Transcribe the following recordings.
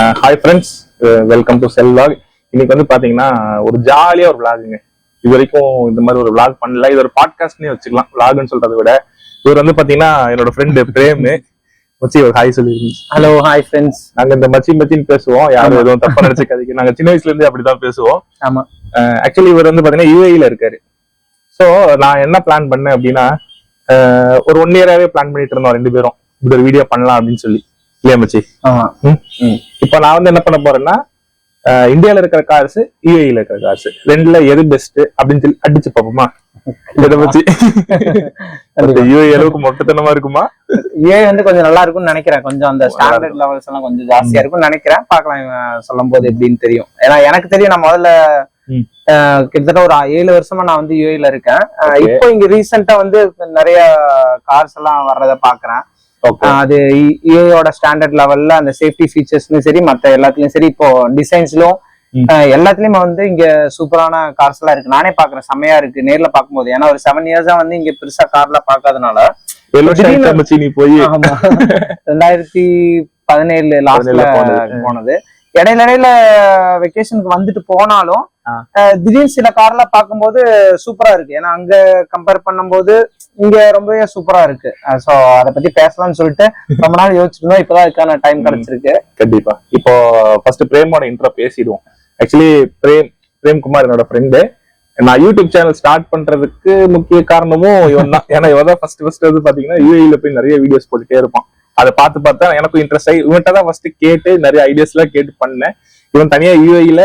Hi friends welcome to செல் vlog இன்னைக்கு வந்து பாத்தீங்கன்னா ஒரு ஜாலியா ஒரு vlogங்க இது வரைக்கும் இந்த மாதிரி ஒரு vlog பண்ணல. இது ஒரு பாட்காஸ்ட்னே வச்சுக்கலாம். Vlogன்னு சொல்றதை விட இவர் வந்து பாத்தீங்கன்னா என்னோட ஃப்ரெண்டு பிரேம். மச்சி ஒரு ஹாய் சொல்லிருக்கீங்க ஹலோ ஹாய் ஃப்ரெண்ட்ஸ் நாங்க இந்த மச்சி மச்சின்னு பேசுவோம். யாரும் எதுவும் தப்பா நினைச்சுக்காதீங்க நாங்க சின்ன வயசுல இருந்தே அப்படிதான் பேசுவோம். ஆமா. ஆக்சுவலி இவர் வந்து பாத்தீங்கன்னா யூஏல இருக்காரு. சோ நான் என்ன பிளான் பண்ணேன் அப்படின்னா ஒரு ஒன் இயராவே பிளான் பண்ணிட்டு இருந்தோம் ரெண்டு பேரும். இப்படி ஒரு வீடியோ பண்ணலாம் அப்படின்னு சொல்லி. இல்லையா மச்சி. இப்போ நான் வந்து என்ன பண்ண போறேன்னா இந்தியால இருக்கிற கார்ஸ் யூஏல இருக்கிற கார்ஸ் ரெண்டுல எது பெஸ்ட் அப்படின்னு சொல்லி அடிச்சு பார்ப்போமா? அளவுக்கு மொட்டத்தனமா இருக்குமா? ஏ வந்து கொஞ்சம் நல்லா இருக்கும்னு நினைக்கிறேன். கொஞ்சம் அந்த ஸ்டாண்டர்ட் லெவல்ஸ் எல்லாம் கொஞ்சம் ஜாஸ்தியா இருக்கும்னு நினைக்கிறேன். பார்க்கலாம் இவன் சொல்லும் போது எப்படின்னு தெரியும். ஏன்னா எனக்கு தெரியும் நான் முதல்ல கிட்டத்தட்ட ஒரு ஏழு வருஷமா நான் வந்து யூஏல இருக்கேன். இப்போ இங்க ரீசெண்டா வந்து நிறைய கார்ஸ் எல்லாம் வர்றத பாக்குறேன் அது யூஏயோட ஸ்டாண்டர்ட் லெவல்ல அந்த சேஃப்டி ஃபீச்சர்ஸ்லயும் சரி மத்த எல்லாத்துலயும் சரி இப்போ டிசைன்ஸ்லும் ம். எல்லாத்துலயுமே வந்து இங்க சூப்பரான கார்ஸ் எல்லாம் இருக்கு. நானே பாக்குறேன் செம்மையா இருக்கு நேர்ல பார்க்கும்போது. ஏன்னா ஒரு செவன் இயர்ஸா வந்து இங்க பெருசா கார்ல ஆமா. ரெண்டாயிரத்தி பதினேழு லாஸ்ட்ல போனது. இடையில இடையில வெக்கேஷனுக்கு வந்துட்டு போனாலும் திடீர்னு சில கார்ல பார்க்கும்போது சூப்பரா இருக்கு. ஏன்னா அங்க கம்பேர் பண்ணும்போது இங்க ரொம்பவே சூப்பரா இருக்கு. சோ அத பத்தி பேசலாம்னு சொல்லிட்டு ரொம்ப நாள் யோசிச்சுட்டு இருந்தோம் இப்பதான் இதுக்கான டைம். கிடைச்சிருக்கு. கண்டிப்பா. இப்போ ஃபர்ஸ்ட் பிரேமோட இன்ட்ரோ பேசிடுவோம். ஆக்சுவலி பிரேம் பிரேம் குமார் என்னோட ஃப்ரெண்டு நான் யூடியூப் சேனல் ஸ்டார்ட் பண்றதுக்கு முக்கிய காரணமும் இவன் தான். ஏன்னா இவன் தான் ஃபர்ஸ்ட் ஃபர்ஸ்ட் வந்து பாத்தீங்கன்னா யூஏல போய் நிறைய வீடியோஸ் போட்டுட்டே இருப்பான். அதை பார்த்து பார்த்தா எனக்கும் இன்ட்ரெஸ்ட் ஆகி இவன்கிட்ட தான் ஃபர்ஸ்ட் கேட்டு நிறைய ஐடியாஸ் எல்லாம் கேட்டு பண்ணேன். இவன் தனியா யூஏல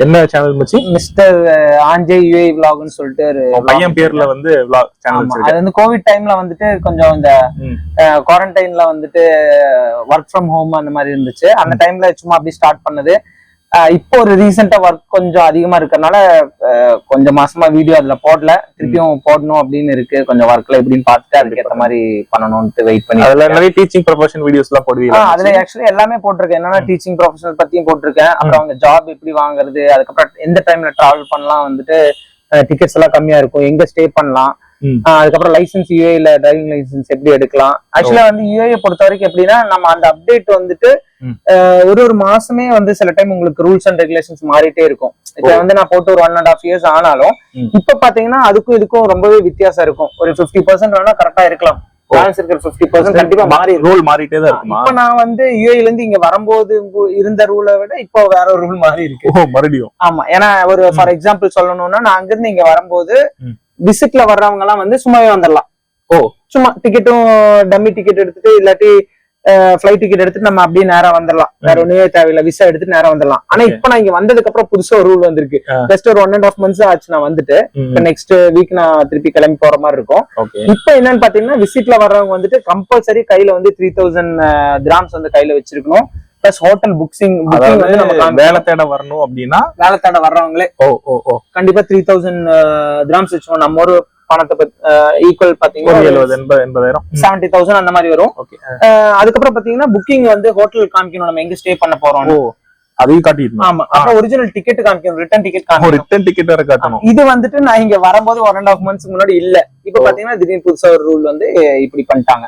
என்ன சேனல் மச்சி மிஸ்டர் ஆஞ்சே யூஏ விலாக்னு சொல்லிட்டு ஒரு பையன் பேர்ல வந்து vlog சேனல் அது வந்து கோவிட் டைம்ல வந்துட்டு கொஞ்சம் இந்த. குவாரண்டைன்ல வந்துட்டு ஒர்க் ஃப்ரம் ஹோம் அந்த மாதிரி இருந்துச்சு. அந்த டைம்ல சும்மா அப்படி ஸ்டார்ட் பண்ணது. இப்போ ஒரு ரீசெண்டா ஒர்க் கொஞ்சம் அதிகமா இருக்கறனால அஹ் கொஞ்சம் மாசமா வீடியோ அதுல போடல. திருப்பியும் போடணும் அப்படின்னு இருக்கு. கொஞ்சம் ஒர்க்ல எப்படின்னு பார்த்துட்டு அதுக்கேத்த மாதிரி பண்ணணும்னு வெயிட் பண்ணி அதுல நிறைய டீச்சிங் ப்ரொஃபஷன் வீடியோஸ் எல்லாம் போடுவீங்க அதுல ஆக்சுவலி எல்லாமே போட்டிருக்கேன். என்னன்னா டீச்சிங் ப்ரொஃபஷனல் பத்தியும் போட்டிருக்கேன். அப்புறம் அவங்க ஜாப் எப்படி வாங்குறது அதுக்கப்புறம் எந்த டைம்ல டிராவல் பண்ணலாம் வந்துட்டு டிக்கெட்ஸ் எல்லாம் கம்மியா இருக்கும் எங்க ஸ்டே பண்ணலாம் அதுக்கப்புறம் லைசன்ஸ் யூஏல டிரைவிங் லைசன்ஸ் எப்படி எடுக்கலாம்? ஆக்சுவலா வந்து யூஏ பொறுத்த வரைக்கும் எப்படின்னா நம்ம அந்த அப்டேட் வந்துட்டு ஒரு ஒரு மாசமே வந்து சில டைம் உங்களுக்கு ரூல்ஸ் அண்ட் ரெகுலேஷன்ஸ் மாறிட்டே இருக்கும். இப்ப வந்து நான் போட்டு ஒரு ஒன் அண்ட் ஆஃப் இயர்ஸ் ஆனாலும். இப்ப பாத்தீங்கன்னா அதுக்கும் இதுக்கும் ரொம்பவே வித்தியாசம் இருக்கும். ஒரு பிப்டி பர்சன்ட் வேணா கரெக்டா இருக்கலாம். பேலன்ஸ் இருக்கிற பிப்டி பர்சன்ட் கண்டிப்பா மாறி. ரூல் மாறிட்டே தான் இருக்குமா? இப்ப நான் வந்து யூஏல இருந்து இங்க வரும்போது இருந்த ரூலை விட இப்போ வேற ஒரு ரூல் மாறி இருக்கு மறுபடியும். ஆமா. ஏன்னா ஒரு ஃபார் எக்ஸாம்பிள் சொல்லணும்னா நான் அங்கிருந்து இங்க வரும்போது. விசிட்ல வர்றவங்க எல்லாம் வந்து சும்மாவே வந்துடலாம் ஓ. சும்மா டிக்கெட்டும் டம்மி டிக்கெட் எடுத்துட்டு இல்லாட்டி ஃபிளைட் டிக்கெட் எடுத்துட்டு நம்ம அப்படியே நேரா வந்துடலாம் வேற ஒண்ணுமே தேவையில்ல. விசா எடுத்துட்டு நேரா வந்துடலாம் ஆனா. இப்ப நான் இங்க வந்ததுக்கு அப்புறம் புதுசா ஒரு ரூல் வந்திருக்கு. ஜஸ்ட் ஒரு ஒன் அண்ட் ஆஃப் மந்த்ஸ் ஆச்சு நான் வந்துட்டு. ம், நெக்ஸ்ட் வீக் நான் திருப்பி கிளம்பி போற மாதிரி இருக்கும். இப்ப என்னன்னு பாத்தீங்கன்னா விசிட்ல வர்றவங்க வந்துட்டு கம்பல்சரி கையில வந்து த்ரீ தௌசண்ட் கிராம்ஸ் வந்து கையில வச்சிருக்கணும். பிளஸ் ஹோட்டல் புக்ஸிங் புக்கிங் வந்து நம்ம. வேலை தேட வரணும் அப்படின்னா வேலை தேட வர்றவங்களே. ஓ ஓ ஓ. கண்டிப்பா த்ரீ தௌசண்ட் கிராம்ஸ் வச்சுக்கணும் நம்ம ஒரு பணத்தை ஈக்குவல் பாத்தீங்கன்னா எழுபது எண்பது எண்பதாயிரம். செவன்டி தௌசண்ட் அந்த மாதிரி வரும். அதுக்கப்புறம் பாத்தீங்கன்னா புக்கிங் வந்து ஹோட்டல் காமிக்கணும். நம்ம எங்க ஸ்டே பண்ண போறோம் அதையும் காட்டிடணும். ஆமா. அப்புறம் ஒரிஜினல் டிக்கெட் காமிக்கணும். ரிட்டர்ன் டிக்கெட் காமிக்கணும். ரிட்டர்ன் டிக்கெட் வேற காட்டணும். இது வந்துட்டு நான் இங்க வரும்போது ஒன் அண்ட் ஆஃப் மந்த்ஸ்க்கு முன்னாடி இல்ல. இப்ப. பாத்தீங்கன்னா திடீர்னு புதுசா ஒரு ரூல் வந்து இப்படி பண்ணிட்டாங்க.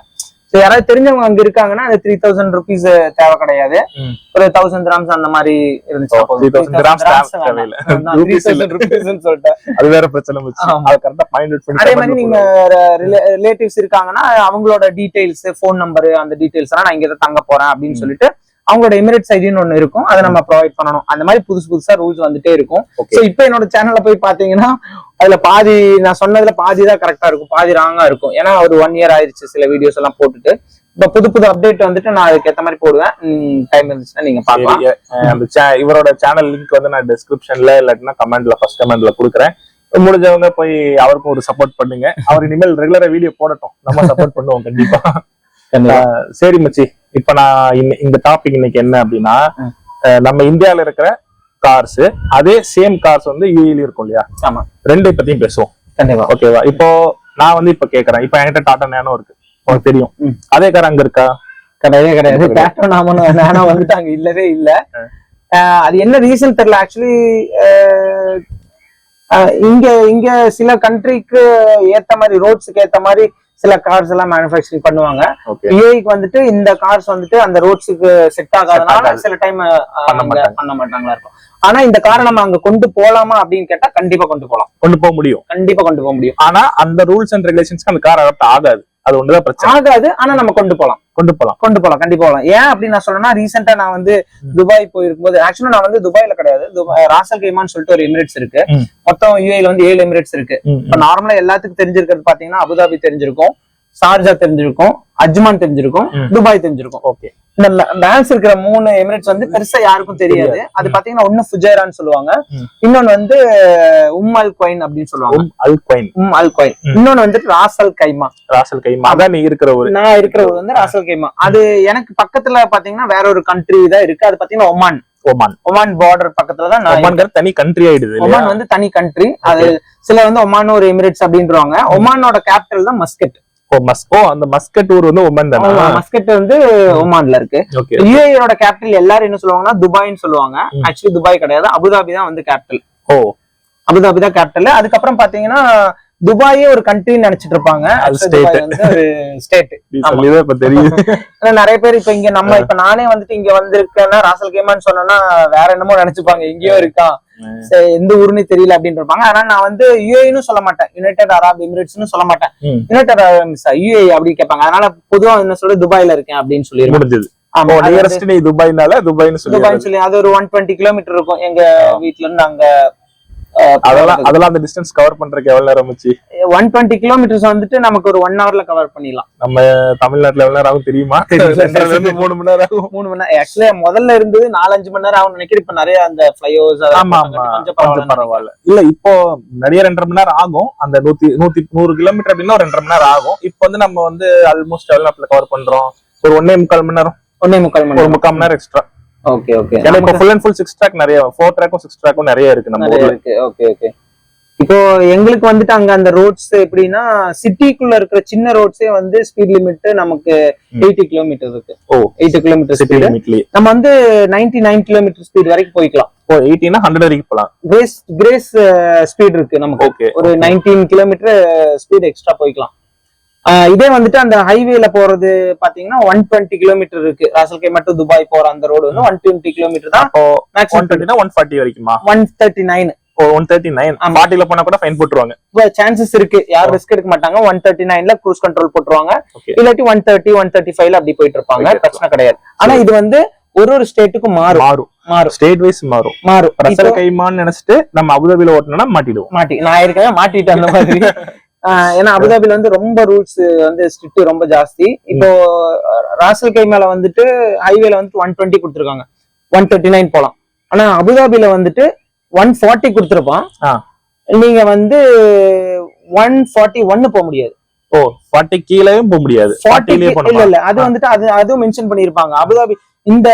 So யாராவது தெரிஞ்சவங்க அங்க இருக்காங்கன்னா அந்த த்ரீ தௌசண்ட் ருபீஸ் தேவை கிடையாது. ஒரு தௌசண்ட் கிராம்ஸ் அந்த மாதிரி இருந்துச்சுன்னா ஓ, 3000 grams தேவையில்ல. Rupees இல்ல. ருபீஸ் சொல்லிட்டேன் அது மாதிரி நீங்க. ரிலேட்டிவ்ஸ் இருக்காங்கன்னா அவங்களோட டீடைல்ஸ் ஃபோன் நம்பர் அந்த டீடைல்ஸ் எல்லாம் நான் இங்க தான் தங்க போறேன் அப்படின்னு. சொல்லிட்டு அவங்களோட எமிரேட்ஸ் ஐடின்னு ஒண்ணு இருக்கும். அதை நம்ம ப்ரொவைட் பண்ணணும். அந்த மாதிரி புதுசு புதுசா ரூல்ஸ் வந்துட்டே இருக்கும். சோ இப்போ என்னோட சேனல்ல போய் பாத்தீங்கன்னா அதுல பாதி நான் சொன்னதுல பாதி தான் கரெக்டா இருக்கும். பாதி ராங்கா இருக்கும். ஏன்னா ஒரு ஒன் இயர் ஆயிருச்சு சில வீடியோஸ் எல்லாம் போட்டுட்டு. இப்ப புது புது அப்டேட் வந்துட்டு நான் அதுக்கு ஏத்த மாதிரி போடுவேன். டைம் இருந்துச்சுன்னா நீங்க பாக்கலாம் அந்த இவரோட சேனல் லிங்க் வந்து நான் டிஸ்கிரிப்ஷன்ல இல்லாட்டினா கமெண்ட்ல ஃபர்ஸ்ட் கமெண்ட்ல கொடுக்குறேன். முடிஞ்சவங்க போய் அவருக்கும் ஒரு சப்போர்ட் பண்ணுங்க. அவர் இனிமேல் ரெகுலரா வீடியோ போடட்டும். நம்ம சப்போர்ட் பண்ணுவோம் கண்டிப்பா. சரி மச்சி. இப்ப நான் இந்த டாபிக் இன்னைக்கு என்ன அப்படின்னா நம்ம இந்தியால இருக்கிற கார்ஸ் அதே சேம் கார்ஸ் வந்து யூஏல இருக்கும் இல்லையா? ஆமா. ரெண்டு பத்தியும் பேசுவோம். கண்டிப்பா. ஓகேவா இப்போ நான் வந்து இப்ப கேக்குறேன். இப்ப என்கிட்ட டாடா நேனோ இருக்கு. உனக்கு தெரியும். அதே கார் அங்க இருக்கா? கிடையவே கிடையாது. டேட்டோ நாம நானும் வந்துட்டு அங்க இல்லவே இல்ல. அது என்ன ரீசன் தெரியல ஆக்சுவலி இங்க இங்க சில கண்ட்ரிக்கு ஏத்த மாதிரி ரோட்ஸுக்கு ஏத்த மாதிரி சில கார்ஸ் எல்லாம் மேனுஃபேக்சரிங் பண்ணுவாங்க யூஏக்கு வந்துட்டு இந்த கார்ஸ் வந்துட்டு அந்த ரோட்ஸுக்கு செட் ஆகாதனால ஆகாது. சில டைம். பண்ண மாட்டாங்களா இருக்கும் ஆனா இந்த காரை நம்ம அங்க கொண்டு போலாமா அப்படின்னு கேட்டா கண்டிப்பா கொண்டு போலாம். கொண்டு போக முடியும். கண்டிப்பா கொண்டு போக முடியும். ஆனா அந்த ரூல்ஸ் அண்ட் ரெகுலேஷன்ஸ்க்கு அந்த கார் அடாப்ட் ஆகாது. அது ஒண்ணுதான் பிரச்சனை. ஆகாது ஆனா நம்ம கொண்டு போலாம். கொண்டு போலாம். கொண்டு போலாம் கண்டிப்பா போகலாம் ஏன் அப்படின்னு நான் சொல்றேன்னா ரீசெண்டா நான் வந்து துபாய் போயிருக்கும்போது ஆக்சுவலா நான் வந்து துபாய்ல கிடையாது. ராசல் கைமான்னு சொல்லிட்டு ஒரு எமிரேட்ஸ் இருக்கு. மொத்தம் யூஏல வந்து ஏழு எமிரேட்ஸ் இருக்கு. இப்ப நார்மலா எல்லாத்துக்கும் தெரிஞ்சிருக்கிறது பாத்தீங்கன்னா அபுதாபி தெரிஞ்சிருக்கும். ஷார்ஜா தெரிஞ்சிருக்கும் அஜ்மான் தெரிஞ்சிருக்கும். துபாய் தெரிஞ்சிருக்கும். ஓகே. இந்த பேலன்ஸ் இருக்கிற மூணு எமிரேட்ஸ் வந்து பெருசா யாருக்கும் தெரியாது. அது. பாத்தீங்கன்னா ஒண்ணு ஃபுஜைரான்னு சொல்லுவாங்க. இன்னொன்னு வந்து உம் அல் கொயின் அப்படின்னு சொல்லுவாங்க. Umm Al Quwain. Umm Al Quwain. இன்னொன்னு வந்துட்டு ராசல் கைமா. ராசல் கைமா. அதான் நீ இருக்கிற ஒரு நான் இருக்கிறது வந்து ராசல் கைமா. அது எனக்கு பக்கத்துல பாத்தீங்கன்னா வேற ஒரு கண்ட்ரி தான் இருக்கு. அது பாத்தீங்கன்னா ஒமான். ஒமான். ஒமான் பார்டர் பக்கத்துல தான் நான் ஒமான்கிற தனி கண்ட்ரி ஆயிடுது ஒமான் வந்து தனி கண்ட்ரி அது சில வந்து ஒமான் ஒரு எமிரேட்ஸ் அப்படின்றவாங்க. ஒமானோட கேபிட்டல் தான் மஸ்கட். ஓ மஸ் ஓ அந்த மஸ்கட் ஊர் வந்து ஒமான் தானே? மஸ்கட் வந்து ஒமான்ல இருக்கு. யுஏயோட கேபிட்டல் எல்லாரும் என்ன சொல்லுவாங்கன்னா துபாய்னு சொல்லுவாங்க. ஆக்சுவலி துபாய் கிடையாது. அபுதாபி தான் வந்து கேபிட்டல் ஓ. அபுதாபி தான் கேபிட்டல் அதுக்கப்புறம் பாத்தீங்கன்னா துபாயே ஒரு கண்ட்ரின்னு நினைச்சிட்டு இருப்பாங்க. ஒரு ஸ்டேட் இப்ப ஆனா நிறைய பேர் இப்ப இங்க நம்ம இப்ப நானே வந்துட்டு இங்க வந்திருக்கேன்னா ராசல் கேமான்னு சொன்னேன்னா வேற என்னமோ நினைச்சுப்பாங்க. எங்கேயோ இருக்கான். எந்த ஊருன்னு தெரியல அப்படின்னு இருப்பாங்க. ஆனா நான் வந்து யுஏன்னு சொல்ல மாட்டேன். யுனைடெட் அரப் எமிரேட்ஸ்னு சொல்ல மாட்டேன். யுனைடெட் அரப் யுஏ அப்படி கேட்பாங்க. அதனால பொதுவா என்ன சொல்ற துபாயில இருக்கேன் அப்படின்னு சொல்லிடுவேன். முடிஞ்சது. ஆமா, நியரஸ்ட் நீ துபாய்னால துபாய்னு சொல்லி துபாய்னு சொல்லி அது ஒரு ஒன் டுவெண்ட்டி கிலோமீட்டர் இருக்கும். எங்க வீட்ல இருந்து அங்க அதெல்லாம் அதெல்லாம் அந்த டிஸ்டன்ஸ் கவர் பண்றதுக்கு எவ்வளவு நேரம் ஆச்சு? ஒன் டுவெண்ட்டி கிலோமீட்டர்ஸ் வந்துட்டு நமக்கு ஒரு ஒன் ஹவர்ல கவர் பண்ணிடலாம். நம்ம தமிழ்நாட்டுல எவ்வளவு நேரம் ஆகும் தெரியுமா? மூணு மணி நேரம் ஆகும். மூணு மணி நேரம். ஆக்சுவலா முதல்ல இருந்தது நாலஞ்சு மணி நேரம் ஆகும் நினைக்கிறேன். இப்ப நிறைய அந்த ஃபிளைஓவர்ஸ் கொஞ்சம் பரவாயில்ல இல்ல இப்போ நிறைய ரெண்டரை மணி நேரம் ஆகும். அந்த நூத்தி நூத்தி நூறு கிலோமீட்டர் அப்படின்னா ஒரு ரெண்டரை மணி நேரம் ஆகும். இப்போ வந்து நம்ம வந்து ஆல்மோஸ்ட் எவ்வளவு நேரத்துல கவர் பண்றோம்? ஒரு ஒன்னே முக்கால் மணி நேரம். ஒன்னே முக்கால் மணி ஒரு நேரம். முக்கால் மணி நேரம் எக்ஸ்ட்ரா ஓகே ஓகே ஏன்னா இப்போ full and full six track நிறைய ஃபோர் ட்ராக்கும் சிக்ஸ் ட்ராக்கும் நிறைய இருக்கு நம்ம ஊர்ல. இருக்கு. ஓகே ஓகே இப்போ எங்களுக்கு வந்துட்டு அங்க அந்த ரோட்ஸ் எப்படின்னா சிட்டிக்குள்ள இருக்கிற சின்ன ரோட்ஸே வந்து ஸ்பீட் லிமிட் நமக்கு. எயிட்டி கிலோமீட்டர் இருக்கு. Oh eighty kilometre city speed நம்ம வந்து நைன்டி நைன் கிலோமீட்டர் ஸ்பீட் வரைக்கும் போய்க்கலாம். ஓ எயிட்டினா ஹண்ட்ரட் வரைக்கும் போலாம். கிரேஸ் கிரேஸ் ஸ்பீட் இருக்கு நமக்கு. ஓகே ஒரு நைன்டீன் கிலோமீட்டர் ஸ்பீட் எக்ஸ்ட்ரா போய்க்கலாம். இதே வந்துட்டு அந்த ஹைவேல போறது பாத்தீங்கன்னா ஒன் டுவெண்ட்டி கிலோமீட்டர் இருக்கு. ராசல்கை மட்டும் துபாய் போற அந்த ரோடு வந்து ஒன் டுவெண்ட்டி கிலோமீட்டர் தான் அப்போ ஒன் டுவெண்ட்டினா one forty வரைக்குமா? One thirty nine oh one thirty nine ஆமா. ஃபார்ட்டில போனா கூட ஃபைன் போட்டுருவாங்க. சான்சஸ் இருக்கு. யாரும் ரிஸ்க் எடுக்க மாட்டாங்க. ஒன் தேர்ட்டி நைன்ல க்ரூஸ் கண்ட்ரோல் போட்டுருவாங்க. இல்லாட்டி ஒன் தேர்ட்டி ஒன் தேர்ட்டி ஃபைவ்ல அப்படி போயிட்டு இருப்பாங்க. பிரச்சனை கிடையாது. ஆனா இது வந்து ஒரு ஒரு ஸ்டேட்டுக்கும் மாறும். மாறும். மாறும். ஸ்டேட் வைஸ் மாறும். மாறும். ரசல் கைமான்னு நினைச்சிட்டு நம்ம அபுதாபில ஓட்டணும்னா மாட்டிடுவோம். மாட்டி நான் ஏற்கனவே மாட்டிட்டேன் அந்த மாதிரி. ஏன்னா அபுதாபில வந்து ரொம்ப ரூல்ஸ் வந்து ஸ்ட்ரிக்ட் ரொம்ப ஜாஸ்தி. இப்போ ராசல் கை மேல வந்துட்டு ஹைவேல வந்துட்டு ஒன் டுவெண்ட்டி கொடுத்துருக்காங்க. ஒன் தேர்ட்டி நைன் போலாம். ஆனா அபுதாபில வந்துட்டு ஒன் ஃபார்ட்டி கொடுத்துருப்பான். நீங்க வந்து ஒன் ஃபார்ட்டி ஒன்னு போக முடியாது. ஓ ஃபார்ட்டி கீழேயும் போக முடியாது. இல்ல இல்ல அது. வந்துட்டு அது அதுவும் மென்ஷன் பண்ணிருப்பாங்க அபுதாபி இந்த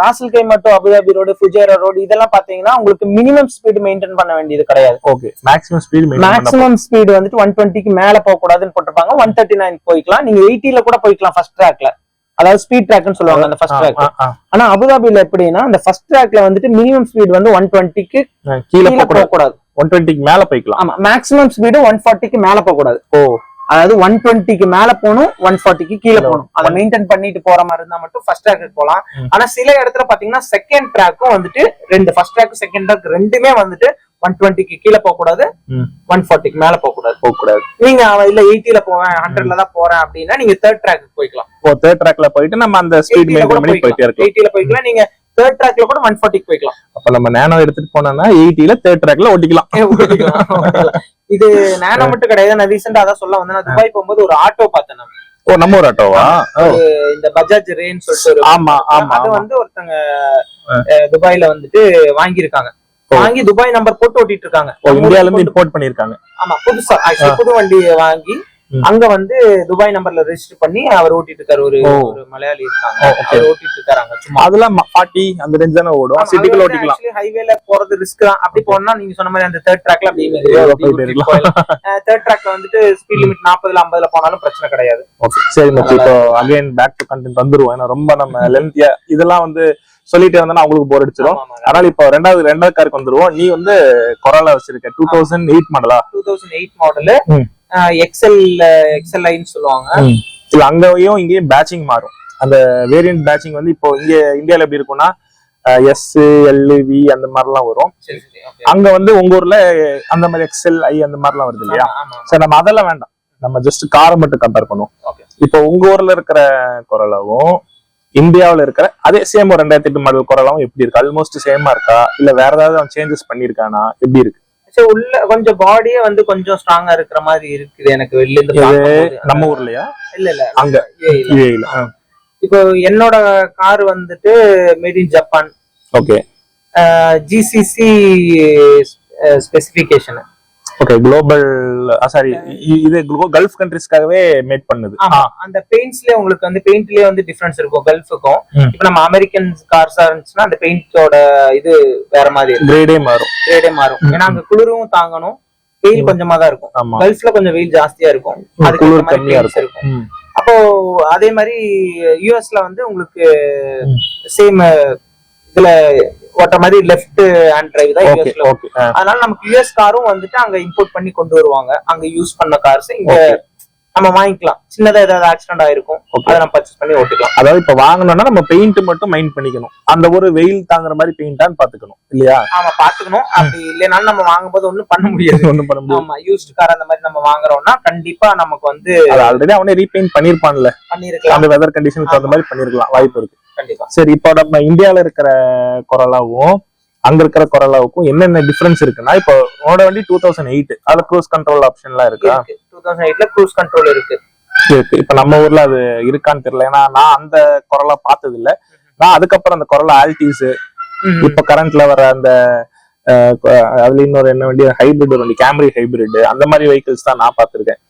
ராசல் கை மட்டும் அபுதாபி ரோடு ஃபுஜேரா ரோடு இதெல்லாம் பாத்தீங்கன்னா உங்களுக்கு மினிமம் ஸ்பீடு மெயின்டைன் பண்ண வேண்டியது கிடையாது. Okay maximum speed maximum speed வந்துட்டு ஒன் டுவெண்ட்டிக்கு மேல போக கூடாதுன்னு போட்டிருப்பாங்க. ஒன் தேர்ட்டி நைன் போய்க்கலாம். நீங்க எயிட்டில கூட போய்க்கலாம் ஃபர்ஸ்ட் ட்ராக்ல அதாவது ஸ்பீட் ட்ராக்னு சொல்லுவாங்க அந்த ஃபர்ஸ்ட் ட்ராக் ஆனா அபுதாபில எப்படின்னா அந்த ஃபர்ஸ்ட் ட்ராக்ல வந்துட்டு மினிமம் ஸ்பீடு வந்து ஒன் டுவெண்ட்டிக்கு கீழே போக கூடாது ஒன் டுவெண்ட்டிக்கு மேல போய்க்கலாம். ஆமா மேக்ஸிமம் ஸ்பீடு ஒன் ஃபார்ட்டிக்கு மேல போக கூடாது ஓ. அதாவது ஒன் டுவெண்ட்டிக்கு மேல போகணும் ஒன் ஃபார்ட்டிக்கு கீழே. போகணும் அதை மெயின்டைன் பண்ணிட்டு போற மாதிரி இருந்தா மட்டும் ஃபர்ஸ்ட் ட்ராக்கு போகலாம். ஆனா சில இடத்துல பாத்தீங்கன்னா செகண்ட் ட்ராக்கும் வந்துட்டு ரெண்டு ஃபர்ஸ்ட் ட்ராக் செகண்ட் ட்ராக் ரெண்டுமே வந்துட்டு ஒன் டுவெண்ட்டிக்கு கீழே போக கூடாது. ஒன் ஃபார்ட்டிக்கு மேல போக கூடாது போக கூடாது நீங்க இல்ல எயிட்டில போவேன் ஹண்ட்ரட்ல தான் போறேன் அப்படின்னா நீங்க தேர்ட் ட்ராக் போய்க்கலாம். ஓ தேர்ட் ட்ராக்ல போயிட்டு நம்ம அந்த ஸ்பீட் 80 ல கூட மெயின்டைன் பண்ணி போயிட்டே இருக்கலாம். எயிட்டில போய்க்கலாம். நீங்க தேர்ட் ட்ராக்ல கூட ஒன் ஃபார்ட்டிக்கு போய்க்கலாம். அப்ப நம்ம நேனோ எடுத்துட்டு போனோம்னா எயிட்டில தேர்ட் ட்ராக்ல ஓட்டிக்கலாம். இது நானோ மட்டும் கிடையாது. நான் ரீசெண்டா அதான் சொல்ல வந்தேன். நான் துபாய் போகும்போது ஒரு ஆட்டோ பார்த்தேன். ஓ நம்ம ஒரு ஆட்டோவா இந்த பஜாஜ் ரேன்னு சொல்லிட்டு ஆமா ஆமா அது வந்து ஒருத்தங்க துபாய்ல வந்துட்டு வாங்கியிருக்காங்க. வாங்கி துபாய் நம்பர் போட்டு ஓட்டிட்டு இருக்காங்க இந்தியால இருந்து இம்போர்ட் பண்ணிருக்காங்க ஆமா புதுசா புது வண்டியை வாங்கி. அங்க வந்து துபாய் நம்பர்ல ரெஜிஸ்டர் பண்ணி அவர் ஓட்டிட்டு இருக்காரு ஒரு. ஒரு மலையாளி இருக்காங்க. அவர் ஓட்டிட்டு இருக்காங்க சும்மா. அதெல்லாம் ஃபார்ட்டி அந்த ரேஞ்ச் தானே ஓடும். சிட்டிக்குள்ள ஓட்டிக்கலாம். ஹைவேல போறது ரிஸ்க் தான். அப்படி போனா நீங்க சொன்ன மாதிரி அந்த தேர்ட் ட்ராக்ல அப்படியே. தேர்ட் ட்ராக்ல வந்துட்டு ஸ்பீட் லிமிட் நாற்பதுல ஐம்பதுல போனாலும் பிரச்சனை கிடையாது. ஓகே சரி இப்போ அகைன் பேக் டு கண்டென்ட் வந்துருவோம். ஏன்னா ரொம்ப நம்ம லென்த்தியா இதெல்லாம் வந்து சொல்லிட்டே வந்தா அவங்களுக்கு போர் அடிச்சிடும். அதனால இப்போ ரெண்டாவது ரெண்டாவது காருக்கு வந்துருவோம். நீ வந்து கொரோலா வச்சிருக்க. டூ தௌசண்ட் எயிட் மாடலா டூ தௌசண்ட் எயிட் மாடலு ம். எக்ஸல் எக்ஸல் லைன் சொல்லுவாங்க. இல்ல அங்கேயும் இங்கேயும் பேட்சிங் மாறும். அந்த வேரியன்ட் பேட்சிங் வந்து இப்போ இங்க இந்தியால எப்படி இருக்கும்னா எஸ் எல் வி அந்த மாதிரிலாம் வரும். அங்க வந்து உங்க ஊர்ல அந்த மாதிரி எக்ஸ்எல் ஐ அந்த மாதிரிலாம் வருது இல்லையா. சரி நம்ம அதெல்லாம் வேண்டாம். நம்ம ஜஸ்ட் காரை மட்டும் கம்பேர் பண்ணுவோம். இப்போ உங்க ஊர்ல இருக்கிற குரலாவும் இந்தியாவுல இருக்கிற அதே சேம் ஒரு ரெண்டாயிரத்தி எட்டு மாடல் குரலாவும் எப்படி இருக்கு? ஆல்மோஸ்ட் சேமா இருக்கா? இல்ல வேற ஏதாவது அவன் சேஞ்சஸ் பண்ணிருக்கானா எப்படி இருக்கு? சரி, உள்ள கொஞ்சம் பாடியே வந்து கொஞ்சம் ஸ்ட்ராங்கா இருக்கிற மாதிரி இருக்குது எனக்கு வெளில இருந்து. நம்ம ஊர்லயா? இல்ல இல்ல. அங்க. இப்போ என்னோட கார் வந்துட்டு made in Japan okay GCC specification okay global sorry இது கல்ஃப் கண்ட்ரிஸ்க்காகவே மேட் பண்ணுது. அந்த பெயிண்ட்ஸ்ல உங்களுக்கு வந்து பெயிண்ட்லயே வந்து டிஃபரன்ஸ் இருக்கும் கல்ஃபுக்கும். இப்போ நம்ம அமெரிக்கன் கார்ஸா இருந்துச்சுன்னா அந்த பெயிண்டோட இது வேற மாதிரி கிரேடே மாறும். கிரேடே மாறும். ஏன்னா அங்க குளிரும் தாங்கணும் வெயில் கொஞ்சமா தான் இருக்கும். கல்ஃப்ல கொஞ்சம் வெயில் ஜாஸ்தியா இருக்கும். அதுக்கு குளிர் கம்மியா இருக்கும். அப்போ அதே மாதிரி யூஎஸ்ல வந்து உங்களுக்கு. சேம் இதுல ஓட்ட மாதிரி லெஃப்ட் ஹேண்ட் டிரைவ் தான் யூஎஸ்ல. அதனால நமக்கு யூஎஸ் காரும் வந்துட்டு அங்க இம்போர்ட் பண்ணி கொண்டு வருவாங்க அங்க யூஸ் பண்ண கார்ஸ் இங்க. நம்ம வாங்கிக்கலாம். சின்னதா ஏதாவது ஆக்சிடென்ட் ஆயிருக்கும். அதை நம்ம பர்ச்சேஸ் பண்ணி ஓட்டிக்கலாம். அதாவது இப்ப வாங்கணும்னா நம்ம பெயிண்ட் மட்டும் மைண்ட் பண்ணிக்கணும். அந்த ஒரு வெயில் தாங்குற மாதிரி பெயிண்டான்னு பாத்துக்கணும் இல்லையா? ஆமா பாத்துக்கணும் அப்படி இல்லைனாலும் நம்ம வாங்கும்போது ஒண்ணும் பண்ண முடியாது. ஒண்ணும் பண்ண முடியாது. ஆமா யூஸ்ட் கார் அந்த மாதிரி நம்ம வாங்குறோம்னா கண்டிப்பா நமக்கு வந்து ஆல்ரெடி அவனே ரீபெயிண்ட் பண்ணிருப்பான்ல பண்ணிருக்கலாம் அந்த வெதர் கண்டிஷனுக்கு தகுந்த மாதிரி பண்ணிருக்கலாம் வாய்ப்பு இருக்கு. கண்டிப்பா. சரி இப்போ நம்ம இந்தியால இருக்கிற கொரலாவும் அங்க இருக்கிற கொரலாவுக்கும் என்னென்ன டிஃபரன்ஸ் இருக்குன்னா இப்போ உன்னோட வண்டி டூ தௌசண்ட் எயிட் அதுல க்ரூஸ் கண்ட்ரோல் ஆப்ஷன்லாம் இருக்கா? டூ தௌசண்ட் எயிட்ல க்ரூஸ் கண்ட்ரோல் இருக்கு. இருக்கு. இப்ப நம்ம ஊர்ல அது இருக்கான்னு தெரியல. ஏன்னா நான் அந்த குரலா பார்த்தது இல்ல நான் அதுக்கப்புறம் அந்த குரலா ஆல்டிஸ். இப்ப கரண்ட்ல வர அந்த அதுல இன்னொரு என்ன வண்டி? ஹைபிரிட் வண்டி கேமரி ஹைபிரிட் அந்த மாதிரி வெஹிக்கிள்ஸ் தான் நான் பார்த்திருக்கேன்.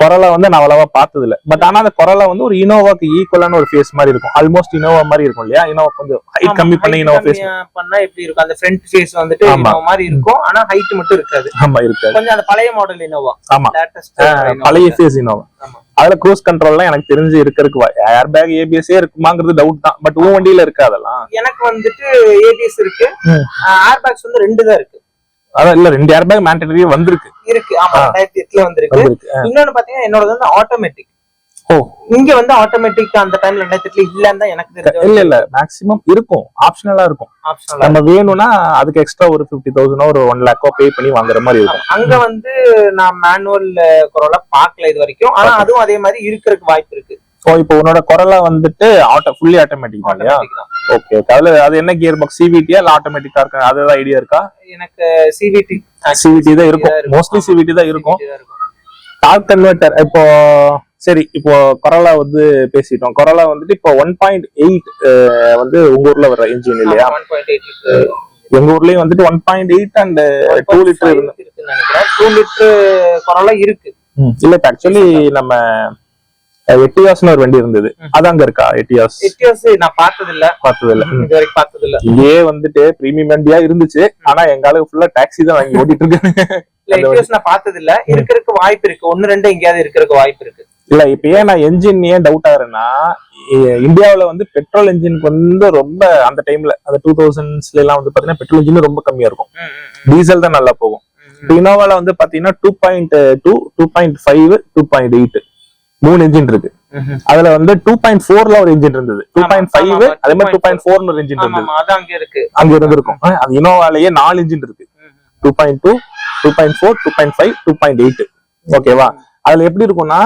கொரலா வந்து நான் அவ்வளவா பார்த்தது இல்ல பட் ஆனா அந்த கொரலா வந்து ஒரு இனோவாக்கு ஈக்குவலான ஒரு ஃபேஸ் மாதிரி இருக்கும். ஆல்மோஸ்ட் இனோவா மாதிரி இருக்கும் இல்லையா? இனோவா கொஞ்சம் ஹைட் கம்மி பண்ணி இனோவா ஃபேஸ் பண்ணா எப்படி இருக்கும்? அந்த ஃப்ரண்ட் ஃபேஸ் வந்துட்டு. இனோவா மாதிரி இருக்கும். ஆனா ஹைட் மட்டும் இருக்காது. ஆமா இருக்காது. கொஞ்சம் அந்த பழைய மாடல் இனோவா ஆமா. பழைய ஃபேஸ் இனோவா. அதுல க்ரூஸ் கண்ட்ரோல்லாம் எனக்கு தெரிஞ்சு இருக்கிறதுக்கு ஏர் பேக் ஏபிஎஸ்ஏ இருக்குமாங்கிறது டவுட் தான். பட் உன் வண்டியில இருக்கு அதெல்லாம். எனக்கு வந்துட்டு ஏபிஎஸ் இருக்கு. ஏர் பேக்ஸ் வந்து ரெண்டு தான் இருக்கு. அதான் இல்ல ரெண்டு ஏர் பேக் மேண்டட்டரியே வந்திருக்கு. இருக்கு. ஆமா. ரெண்டாயிரத்தி எட்டுல வந்திருக்கு. இன்னொன்னு பாத்தீங்கன்னா என்னோட வந்து ஆட்டோமேட்டிக் ஓ. இங்க வந்து ஆட்டோமேட்டிக் அந்த டைம்ல ரெண்டாயிரத்தி எட்டுல இல்லன்னு தான் எனக்கு தெரிஞ்ச இல்ல இல்ல. மேக்ஸிமம் இருக்கும். ஆப்ஷனலா இருக்கும். ஆப்ஷனல் நம்ம வேணும்னா அதுக்கு எக்ஸ்ட்ரா ஒரு பிப்டி தௌசண்ட் ஒரு ஒன் லேக்கோ பே பண்ணி வாங்குற மாதிரி இருக்கும். அங்க வந்து நான் மேனுவல் குரலை பார்க்கல இது வரைக்கும். ஆனா அதுவும் அதே மாதிரி இருக்கிறதுக்கு வாய்ப்பு இருக்கு. ஸோ இப்போ உன்னோட குரலா வந்துட்டு ஆட்டோ ஃபுல்லி ஆட்டோமேட்டிக் இல்லையா. ஓகே ஓகே அதுல அது என்ன கியர் பாக்ஸ் சிவிடியா இல்ல ஆட்டோமேட்டிக்கா இருக்கா? அது ஏதாவது ஐடியா இருக்கா? எனக்கு சிவிடி சிவிடி தான் இருக்கும். மோஸ்ட்லி சிவிடி தான் இருக்கும். டார்க் கன்வெர்ட்டர் இப்போ சரி இப்போ கொரலா வந்து பேசிட்டோம். கொரலா வந்துட்டு இப்போ ஒன் பாயிண்ட் எயிட் வந்து உங்க ஊர்ல வர இன்ஜின் இல்லையா? எங்க ஊர்லயும் வந்துட்டு one point eight and two litre two litre Corolla இருக்கு. இல்ல ஆக்சுவலி நம்ம எட்டியாஸ்னு ஒரு வண்டி இருந்தது. அது அங்க இருக்கா எட்டியாஸ்? எட்டியோஸ் நான் பார்த்தது இல்ல பார்த்தது இல்ல இது வரைக்கும் பார்த்தது இல்ல இங்கேயே வந்துட்டு பிரீமியம் வண்டியா இருந்துச்சு. ஆனா எங்க ஆளுக்கு ஃபுல்லா டாக்ஸி தான் வாங்கி ஓட்டிட்டு எட்டியோஸ் நான் பார்த்தது இல்ல இருக்கிறதுக்கு வாய்ப்பு இருக்கு. ஒன்னு ரெண்டு எங்கேயாவது இருக்கிறதுக்கு வாய்ப்பு இருக்கு. இல்ல இப்ப ஏன் நான் என்ஜின் ஏன் டவுட் ஆகுறேன்னா இந்தியாவுல வந்து பெட்ரோல் என்ஜினுக்கு வந்து ரொம்ப அந்த டைம்ல அந்த டூ தௌசண்ட்ஸ்ல எல்லாம் வந்து பாத்தீங்கன்னா பெட்ரோல் இன்ஜின் ரொம்ப கம்மியா இருக்கும். டீசல் தான் நல்லா போகும். இனோவால வந்து பாத்தீங்கன்னா two point two two point five two point eight மூணு என்ஜின் இருக்கு அதுல வந்து டூ பாயிண்ட் ஃபோர்ல ஒரு என்ஜின் இருந்தது டூ பாயிண்ட் ஃபைவ் அதே மாதிரி டூ 2.4 பாயிண்ட் ஃபோர்னு ஒரு என்ஜின் ஆமா இருந்தது அங்க இருக்கு அங்க இருந்திருக்கும் அது இனோவாலேயே நாலு இன்ஜின் இருக்கு two point two two point four two point five two point eight ஓகேவா அதுல எப்படி இருக்கும்னா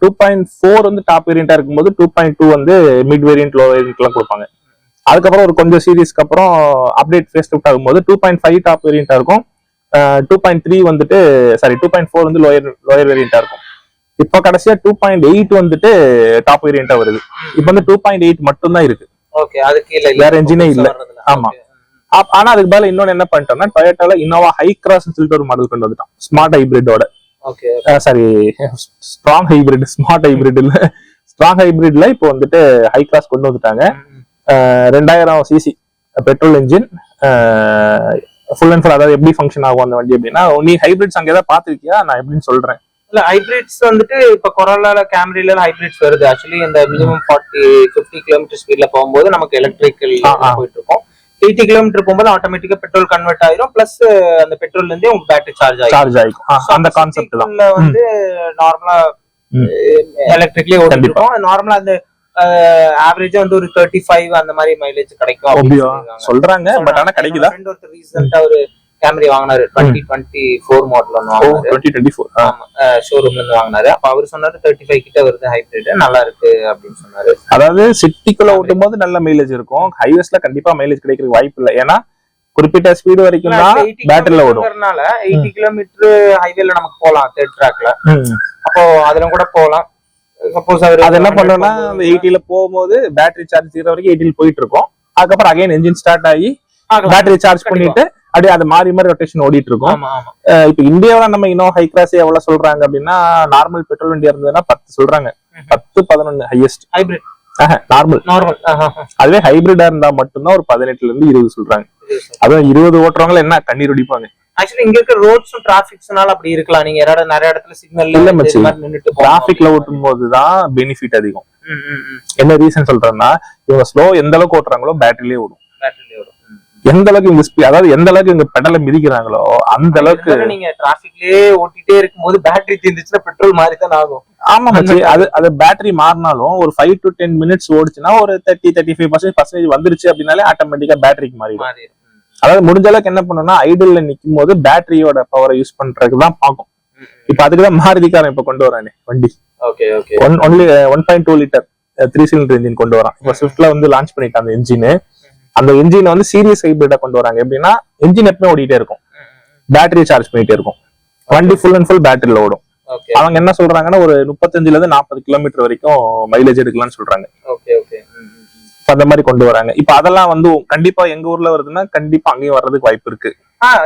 டூ பாயிண்ட் ஃபோர் வந்து டாப் வேரியண்டா இருக்கும்போது டூ பாயிண்ட் டூ வந்து மிட் வேரியன்ட் லோ வேரியன்ட் எல்லாம் கொடுப்பாங்க அதுக்கப்புறம் ஒரு கொஞ்சம் சீரீஸ்க்கு அப்புறம் அப்டேட் ஃபேஸ் லிஃப்ட் ஆகும்போது டூ பாயிண்ட் ஃபைவ் டாப் வேரியண்டா இருக்கும் டூ பாயிண்ட் த்ரீ வந்துட்டு சாரி டூ பாயிண்ட் ஃபோர் வந்து லோயர் லோயர் வேரியண்டா இருக்கும் இப்போ கடைசியா டூ பாயிண்ட் எயிட் வந்துட்டு டாப் வேரியண்டா வருது. இப்போ வந்து டூ பாயிண்ட் எயிட் மட்டும் தான் இருக்கு. ஓகே அது கீழே வேற ஏ இல்ல. ஆமா. ஆனா அதுக்கு பதிலா இன்னொன்னு என்ன பண்ணிட்டோம்னா டொயோட்டால இன்னோவா ஹை கிராஸ் சொல்லிட்டு ஒரு மாடல் கொண்டு வந்துட்டான் smart ஹைபிரிட்டோட okay sorry strong hybrid smart hybrid இல்ல. ஸ்ட்ராங் ஹைபிரிட்ல இப்போ வந்துட்டு ஹை கிளாஸ் கொண்டு வந்துட்டாங்க. ரெண்டாயிரம் CC petrol engine full and full அதாவது எப்படி ஃபங்க்ஷன் ஆகும் அந்த வண்டி அப்படின்னா நீ ஹைபிரிட்ஸ் அங்க ஏதாவது பாத்திருக்கியா நான் எப்படின்னு சொல்றேன். இல்ல ஹைபிரிட்ஸ் வந்துட்டு இப்ப கொரோலால கேமரில ஹைபிரிட்ஸ் வருது. ஆக்சுவலி இந்த மினிமம் ஃபார்ட்டி பிப்டி கிலோமீட்டர் ஸ்பீட்ல போகும்போது நமக்கு எலக்ட்ரிக்கல். போயிட்டு இருக்கோம். எயிட்டி கிலோமீட்டர் போகும்போது ஆட்டோமேட்டிக்கா பெட்ரோல் கன்வெர்ட் ஆயிரும். பிளஸ் அந்த பெட்ரோல்ல இருந்தே உங்களுக்கு பேட்டரி சார்ஜ் ஆயிரும். சார்ஜ் ஆயிக்கும். ஆ, So, அந்த அப்ப கான்செப்ட் தான் city-க்குள்ள வந்து நார்மலா ம். எலக்ட்ரிக்லயே ஓட்டிட்டு கண்டிப்பா. இருக்கோம். நார்மலா அந்த ஆவரேஜா வந்து ஒரு தேர்ட்டி ஃபைவ் அந்த மாதிரி மைலேஜ் கிடைக்கும். சொல்றாங்க பட் ஆனா கிடைக்குதா ஒருத்தர் ரீசெண்டா ஒரு கேமரி வாங்கினாரு. டுவெண்ட்டி டுவெண்ட்டி ஃபோர் மாடல் ஒன்று வாங்கினாரு. ஷோரூம்ல இருந்து வாங்கினாரு. அப்ப அவர் சொன்னாரு தேர்ட்டி ஃபைவ் கிட்ட வருது ஹைபிரிட் நல்லா இருக்கு அப்படின்னு சொன்னாரு. அதாவது சிட்டிக்குள்ள ஓட்டும் போது நல்ல மைலேஜ் இருக்கும். ஹைவேஸ்ல கண்டிப்பா மைலேஜ் கிடைக்கிறதுக்கு வாய்ப்பு இல்லை. ஏன்னா குறிப்பிட்ட ஸ்பீடு வரைக்கும் தான் பேட்டரியில ஓடும். எயிட்டி கிலோமீட்டர் ஹைவேல நமக்கு போலாம் தேர்ட் ட்ராக்ல அப்போ அதுல கூட போலாம் சப்போஸ் அவர் அது என்ன பண்ணோம்னா அந்த எயிட்டில போகும்போது பேட்டரி சார்ஜ் தீர வரைக்கும் எயிட்டில போயிட்டு இருக்கும். அதுக்கப்புறம் அகைன் என்ஜின் ஸ்டார்ட் ஆகி பேட்டரி சார்ஜ் பண்ணிட்டு அப்படியே அது மாறி மாறி ரொட்டேஷன் ஓடிட்டு இருக்கும் இப்ப இந்தியாவில நம்ம இன்னும் ஹை கிளாஸ் எவ்வளவு சொல்றாங்க அப்படின்னா நார்மல் பெட்ரோல் வண்டி இருந்ததுன்னா பத்து சொல்றாங்க. பத்து பதினொன்னு ஹையஸ்ட் ஹைபிரிட் நார்மல் நார்மல் அதுவே ஹைபிரிடா இருந்தா மட்டும்தான் ஒரு பதினெட்டுல இருந்து இருபது சொல்றாங்க. அதுவும் இருபது ஓட்டுறவங்க என்ன கண்ணீர் ஒடிப்பாங்க ஆக்சுவலி இங்க இருக்க ரோட்ஸும் டிராபிக்ஸ்னால அப்படி இருக்கலாம். நீங்க யாராவது நிறைய இடத்துல சிக்னல் இல்ல மச்சி. நின்னுட்டு டிராபிக்ல ஓட்டும் போதுதான் பெனிஃபிட் அதிகம். என்ன ரீசன் சொல்றேன்னா இவங்க ஸ்லோ எந்த அளவுக்கு ஓட்டுறாங்களோ பேட்டரியிலே ஓடும். Battery வரும். எந்த அளவுக்கு ஸ்பீட் அதாவது எந்த அளவுக்கு இவங்க பெடலை மிதிக்கிறாங்களோ அந்த அளவுக்கு நீங்க டிராபிக்லயே ஓட்டிட்டே இருக்கும்போது பேட்டரி தீர்ந்துச்சுன்னா பெட்ரோல் மாதிரி தான் ஆகும் ஆமா அது அது பேட்டரி மாறினாலும் ஒரு ஃபைவ் டு டென் மினிட்ஸ் ஓடுச்சுன்னா ஒரு thirty thirty five percent percentage வந்துருச்சு அப்படின்னாலே ஆட்டோமேட்டிக்கா பேட்டரிக்கு மாறி அதாவது முடிஞ்ச அளவுக்கு என்ன பண்ணணும்னா ஐடியல்ல நிக்கும் போது பேட்டரியோட பவரை யூஸ் பண்றதுக்கு தான் பார்க்கும். இப்ப அதுக்கு தான் மாருதிக்காரன் இப்ப கொண்டு வரானே வண்டி. Okay okay one only one point two litre three cylinder engine கொண்டு வரான். இப்போ ஸ்விஃப்ட்ல வந்து லான்ச் பண்ணிட்டான் அந்த இன்ஜின் அந்த இன்ஜின் வந்து சீரியஸ் ஹைபிரிட்டா கொண்டு வராங்க. எப்படின்னா இன்ஜின் எப்பவுமே ஓடிட்டே இருக்கும். பேட்டரி சார்ஜ் பண்ணிட்டே இருக்கும். வண்டி ஃபுல் அண்ட் ஃபுல் பேட்டரியில ஓடும். அவங்க என்ன சொல்றாங்கன்னா ஒரு முப்பத்தஞ்சுல இருந்து நாற்பது கிலோமீட்டர் வரைக்கும் மைலேஜ் எடுக்கலாம்னு சொல்றாங்க. ஓகே ஓகே இப்ப அந்த மாதிரி கொண்டு வராங்க. இப்ப அதெல்லாம் வந்து கண்டிப்பா எங்க ஊர்ல வருதுன்னா கண்டிப்பா அங்கேயும் வர்றதுக்கு வாய்ப்பு இருக்கு.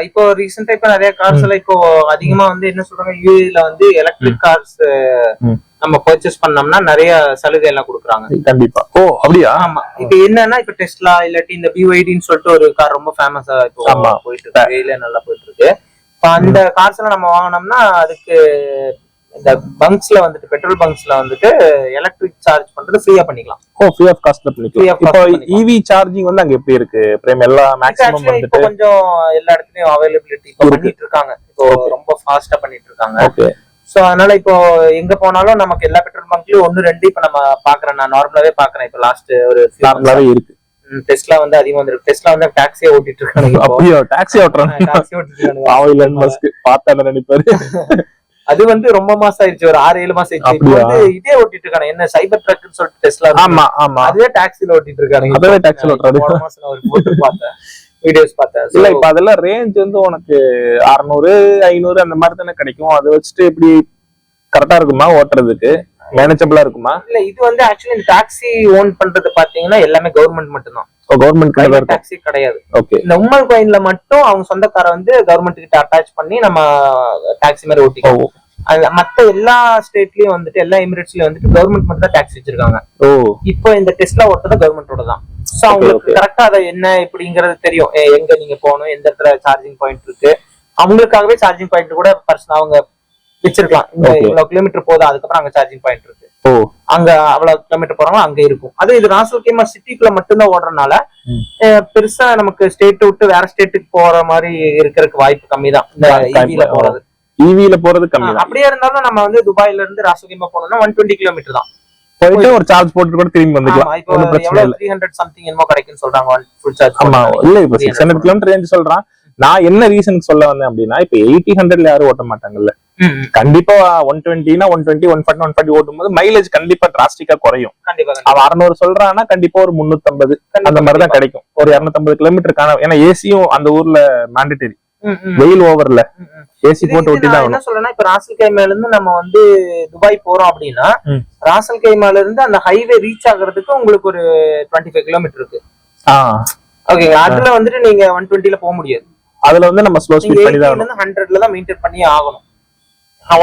இப்போ ரீசெண்டா இப்ப நிறைய கார்ஸ் எல்லாம் இப்போ அதிகமா வந்து என்ன சொல்றாங்க யூஏல வந்து எலக்ட்ரிக் கார்ஸ். நம்ம பர்ச்சேஸ் பண்ணோம்னா நிறைய சலுகை எல்லாம் கொடுக்குறாங்க. கண்டிப்பா. ஓ அப்படியா? ஆமா. இப்ப என்னன்னா இப்ப டெஸ்லா இல்லாட்டி இந்த பிஒய்டின்னு சொல்லிட்டு ஒரு கார் ரொம்ப ஃபேமஸா இப்போ. போயிட்டு இருக்கு. வெயில நல்லா போயிட்டு இருக்கு. இப்ப அந்த கார்ஸ் எல்லாம் நம்ம வாங்கினோம்னா அதுக்கு இந்த பங்க்ஸ்ல வந்துட்டு பெட்ரோல் பங்க்ஸ்ல வந்துட்டு எலக்ட்ரிக் சார்ஜ் பண்றது ஃப்ரீயா பண்ணிக்கலாம். ஓ ஃப்ரீ ஆஃப் காஸ்ட்ல பண்ணிக்கலாம். இப்போ பண்ணிக்கலாம். இவி சார்ஜிங் வந்து அங்க எப்படி இருக்கு? பிரேம் எல்லா மேக்ஸிமம் வந்துட்டு கொஞ்சம் எல்லா இடத்துலயும் அவைலபிலிட்டி. பண்ணிட்டு இருக்காங்க. இப்போ. ரொம்ப ஃபாஸ்டா பண்ணிட்டு இருக்காங்க. ஓகே சோ அதனால இப்போ எங்க போனாலும் நமக்கு எல்லா பெட்ரோல் பங்க்லயும் ஒன்னு ரெண்டு இப்ப நம்ம பாக்குறேன். நான் நார்மலாவே பாக்குறேன். இப்போ லாஸ்ட் ஒரு நார்மலாவே இருக்கு. டெஸ்ட்ல வந்து அதிகமா வந்துருக்கு டெஸ்ட்ல வந்து டாக்ஸியே ஓட்டிட்டு இருக்காங்க. அப்படியோ? டாக்ஸி ஓட்டுறாங்க. டாக்ஸி ஓட்டிட்டு பார்த்தா நினைப்பாரு? அது வந்து ரொம்ப மாசம் ஆயிடுச்சு. ஒரு ஆறு ஏழு மாசம் ஆயிடுச்சு. இப்போ அப்படியா? வந்து இதே ஓட்டிட்டு இருக்காங்க. என்ன சைபர் ட்ரக்னு சொல்லிட்டு டெஸ்ட்ல ஆமா ஆமா. அதுவே டாக்ஸில ஓட்டிட்டு இருக்காங்க. அதுவே taxi ல ஓட்டுறாரு. போன மாசம் நான் ஒரு போட்டு பார்த்தேன். வீடியோஸ் பார்த்தேன். இல்ல இப்ப அதெல்லாம் ரேஞ்ச் வந்து உனக்கு அறுநூறு ஐநூறு அந்த மாதிரி தானே கிடைக்கும். அதை வச்சுட்டு எப்படி கரெக்டா இருக்குமா ஓட்டுறதுக்கு? மேனேஜபிளா இருக்குமா? இல்ல இது வந்து ஆக்சுவலி இந்த டாக்ஸி ஓன் பண்றது பாத்தீங்கன்னா எல்லாமே கவர்மெண்ட் மட்டும்தான். கவர்மெண்ட் டாக்ஸி கிடையாது. ஓகே இந்த உம்மல் கோயின்ல மட்டும் அவங்க சொந்தக்கார வந்து கவர்மெண்ட் கிட்ட அட்டாச் பண்ணி நம்ம டாக்ஸி மாதிரி ஓட்டிக்கலாம். அது மத்த எல்லா ஸ்டேட்லயும் வந்துட்டு எல்லா எமிரேட்ஸ்லயும் வந்துட்டு கவர்மெண்ட் மட்டும் தான் டாக்ஸி வச்சிருக்காங்க. ஓ. இப்போ இந்த டெஸ்ட்ல ஓட்டுறது கவர்மெண்டோட தான் சோ அவங்களுக்கு. கரெக்டா அதை என்ன இப்படிங்கிறது தெரியும். எங்க நீங்க போகணும் எந்த இடத்துல சார்ஜிங் பாயிண்ட் இருக்கு? அவங்களுக்காகவே சார்ஜிங் பாயிண்ட் கூட பர்சன் அவங்க வச்சிருக்கலாம். இந்த. இவ்வளவு கிலோமீட்டர் போதும் அதுக்கப்புறம் அங்க சார்ஜிங் பாயிண்ட் இருக்கு. ஓ. அங்க அவ்வளவு கிலோமீட்டர் போறாங்க அங்க இருக்கும். அது இது ராசல்கேமா சிட்டிக்குள்ள மட்டும்தான் ஓடுறதுனால பெருசா நமக்கு ஸ்டேட் விட்டு வேற ஸ்டேட்டுக்கு போற மாதிரி இருக்கிறதுக்கு வாய்ப்பு கம்மி தான் இந்த கம்மி- EV ல போறது. ஈவில போறது கம்மி அப்படியே இருந்தாலும் நம்ம வந்து துபாயில இருந்து ராசல்கேமா போனோம்னா ஒன் டுவெண்ட்டி கிலோமீட்டர் தான். போயிட்டு ஒரு சார்ஜ் போட்டு கூட திரும்பி வந்துக்கலாம். ஒன்றும் பிரச்சனை இல்லை. த்ரீ ஹண்ட்ரட் சம்திங் என்னமோ கிடைக்குன்னு சொல்றாங்க ஃபுல் சார்ஜ் ஆமா இல்ல இப்ப சிக்ஸ் ஹண்ட்ரட் கிலோமீட்டர் ரேஞ்ச் சொல்றான். நான் என்ன ரீசனுக்கு சொல்ல வந்தேன் அப்படின்னா இப்ப எயிட்டி ஹண்ட்ரட்ல யாரும் ஓட்ட மாட்டாங்கல்ல. கண்டிப்பா one டுவெண்ட்டினா one twenty one forty one forty ஓட்டும் போது மைலேஜ் கண்டிப்பா டிராஸ்டிக்கா குறையும். அவன் அறுநூறு சொல்றான்னா கண்டிப்பா ஒரு முன்னூத்தம்பது அந்த மாதிரி தான் கிடைக்கும். ஒரு இருநூத்தம்பது கிலோமீட்டருக்கான ஏன்னா ஏசியும் அந்த ஊர்ல மேண்டட்டரி வெயில் ஓவர்ல. ஏசி போட்டு தான் என்ன சொல்றேன்னா இப்ப ராசல் கைமால இருந்து நம்ம வந்து துபாய் போறோம் அப்படின்னா. ராசல் கைமால இருந்து அந்த ஹைவே ரீச் ஆகுறதுக்கு உங்களுக்கு ஒரு டுவெண்ட்டி ஃபைவ் கிலோமீட்டர் இருக்கு ஆஹ் ஓகேங்க அதுல வந்துட்டு நீங்க ஒன் டுவெண்ட்டில போக முடியாது. அதுல வந்து நம்ம ஸ்லோ ஸ்பீட் பண்ணி தான் 80 ல ஆகணும் இருந்து ஹண்ட்ரட்ல தான் மெயின்டைன் பண்ணியே ஆகணும்.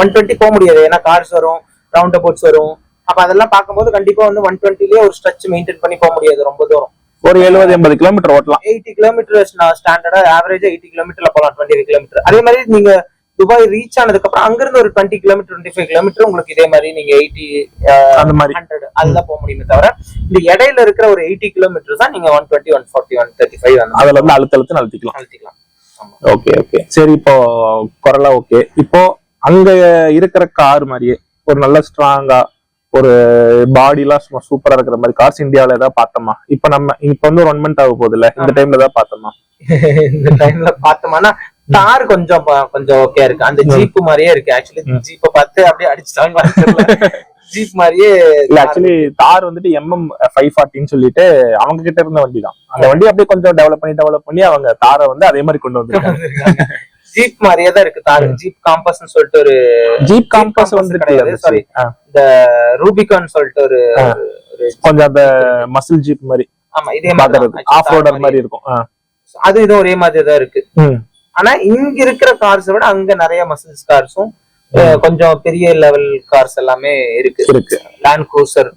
ஒன் டுவெண்ட்டி போக முடியாது. ஏன்னா கார்ஸ் வரும் ரவுண்ட் அபவுட்ஸ் வரும். அப்ப அதெல்லாம் பார்க்கும்போது கண்டிப்பா வந்து ஒன் டுவெண்ட்டிலேயே ஒரு ஸ்ட்ரெச் மெயின்டைன் பண்ணி போக முடியாது ரொம்ப தூரம். ஒரு எழுபது எண்பது கிலோமீட்டர் ஓட்டலாம். எயிட்டி கிலோமீட்டர் ஸ்டாண்டர்டா ஆவரேஜா எயிட்டி கிலோமீட்டர்ல போகலாம் டுவெண்ட்டி கிலோமீட்டர் அதே மாதிரி நீங்க துபாய் ரீச் ஆனதுக்கு அப்புறம் அங்கிருந்து ஒரு twenty kilometre twenty five kilometre உங்களுக்கு இதே மாதிரி நீங்க எயிட்டி அந்த மாதிரி. ஹண்ட்ரட் அதுதான் போக முடியுமே தவிர இந்த இடையில இருக்கிற ஒரு எயிட்டி கிலோமீட்டர் தான் நீங்க one twenty one forty one thirty five அதுல இருந்து அழுத்த அழுத்து அழுத்திக்கலாம். அழுத்திக்கலாம். ஓகே ஓகே சரி இப்போ குரலா ஓகே இப்போ அங்க இருக்கிற கார் மாதிரியே ஒரு நல்ல ஸ்ட்ராங்கா ஒரு பாடி எல்லாம் சும்மா சூப்பரா இருக்கிற மாதிரி கார்ஸ் இந்தியாவில ஏதாவது பார்த்தோமா? இப்ப நம்ம இப்ப வந்து ஒரு ஒன் மந்த் ஆக போகுது இல்ல இந்த டைம்ல ஏதாவது பார்த்தோமா? இந்த டைம்ல பார்த்தோம்னா கார் கொஞ்சம் கொஞ்சம் ஓகே இருக்கு. அந்த ஜீப் மாதிரியே இருக்கு. ஆக்சுவலி. ஜீப்பை பார்த்து அப்படியே அடிச்சிட்டாங்க ஜீப் மாதிரியே இல்ல ஆக்சுவலி தார் வந்துட்டு எம்எம் ஃபைவ் ஃபார்ட்டின்னு சொல்லிட்டு அவங்க கிட்ட இருந்த வண்டி தான் அந்த வண்டி அப்படியே கொஞ்சம் டெவலப் பண்ணி டெவலப் பண்ணி அவங்க தாரை வந்து அதே மாதிரி கொண்டு வந்திருக்காங்க. ஜீப் மாதிரியே தான் இருக்கு தார். ஜீப் காம்பஸ்னு சொல்லிட்டு ஒரு ஜீப் காம்பஸ் வந்துட்டு கிடையாது. ஆ, இந்த ரூபிகான் சொல்லிட்டு ஒரு கொஞ்சம் அந்த மசில் ஜீப் மாதிரி. ஆமா இதே மாதிரி. ஆஃப் ரோடர் மாதிரி இருக்கும். அது இது ஒரே மாதிரி தான் இருக்கு. ஆனா இங்க இருக்கிற கார்ஸ் விட அங்க நிறைய மசில்ஸ் கார்ஸும் கொஞ்சம் பெரிய லெவல் கார்ஸ் எல்லாமே இருக்கு. இருக்கு. Land Cruiser.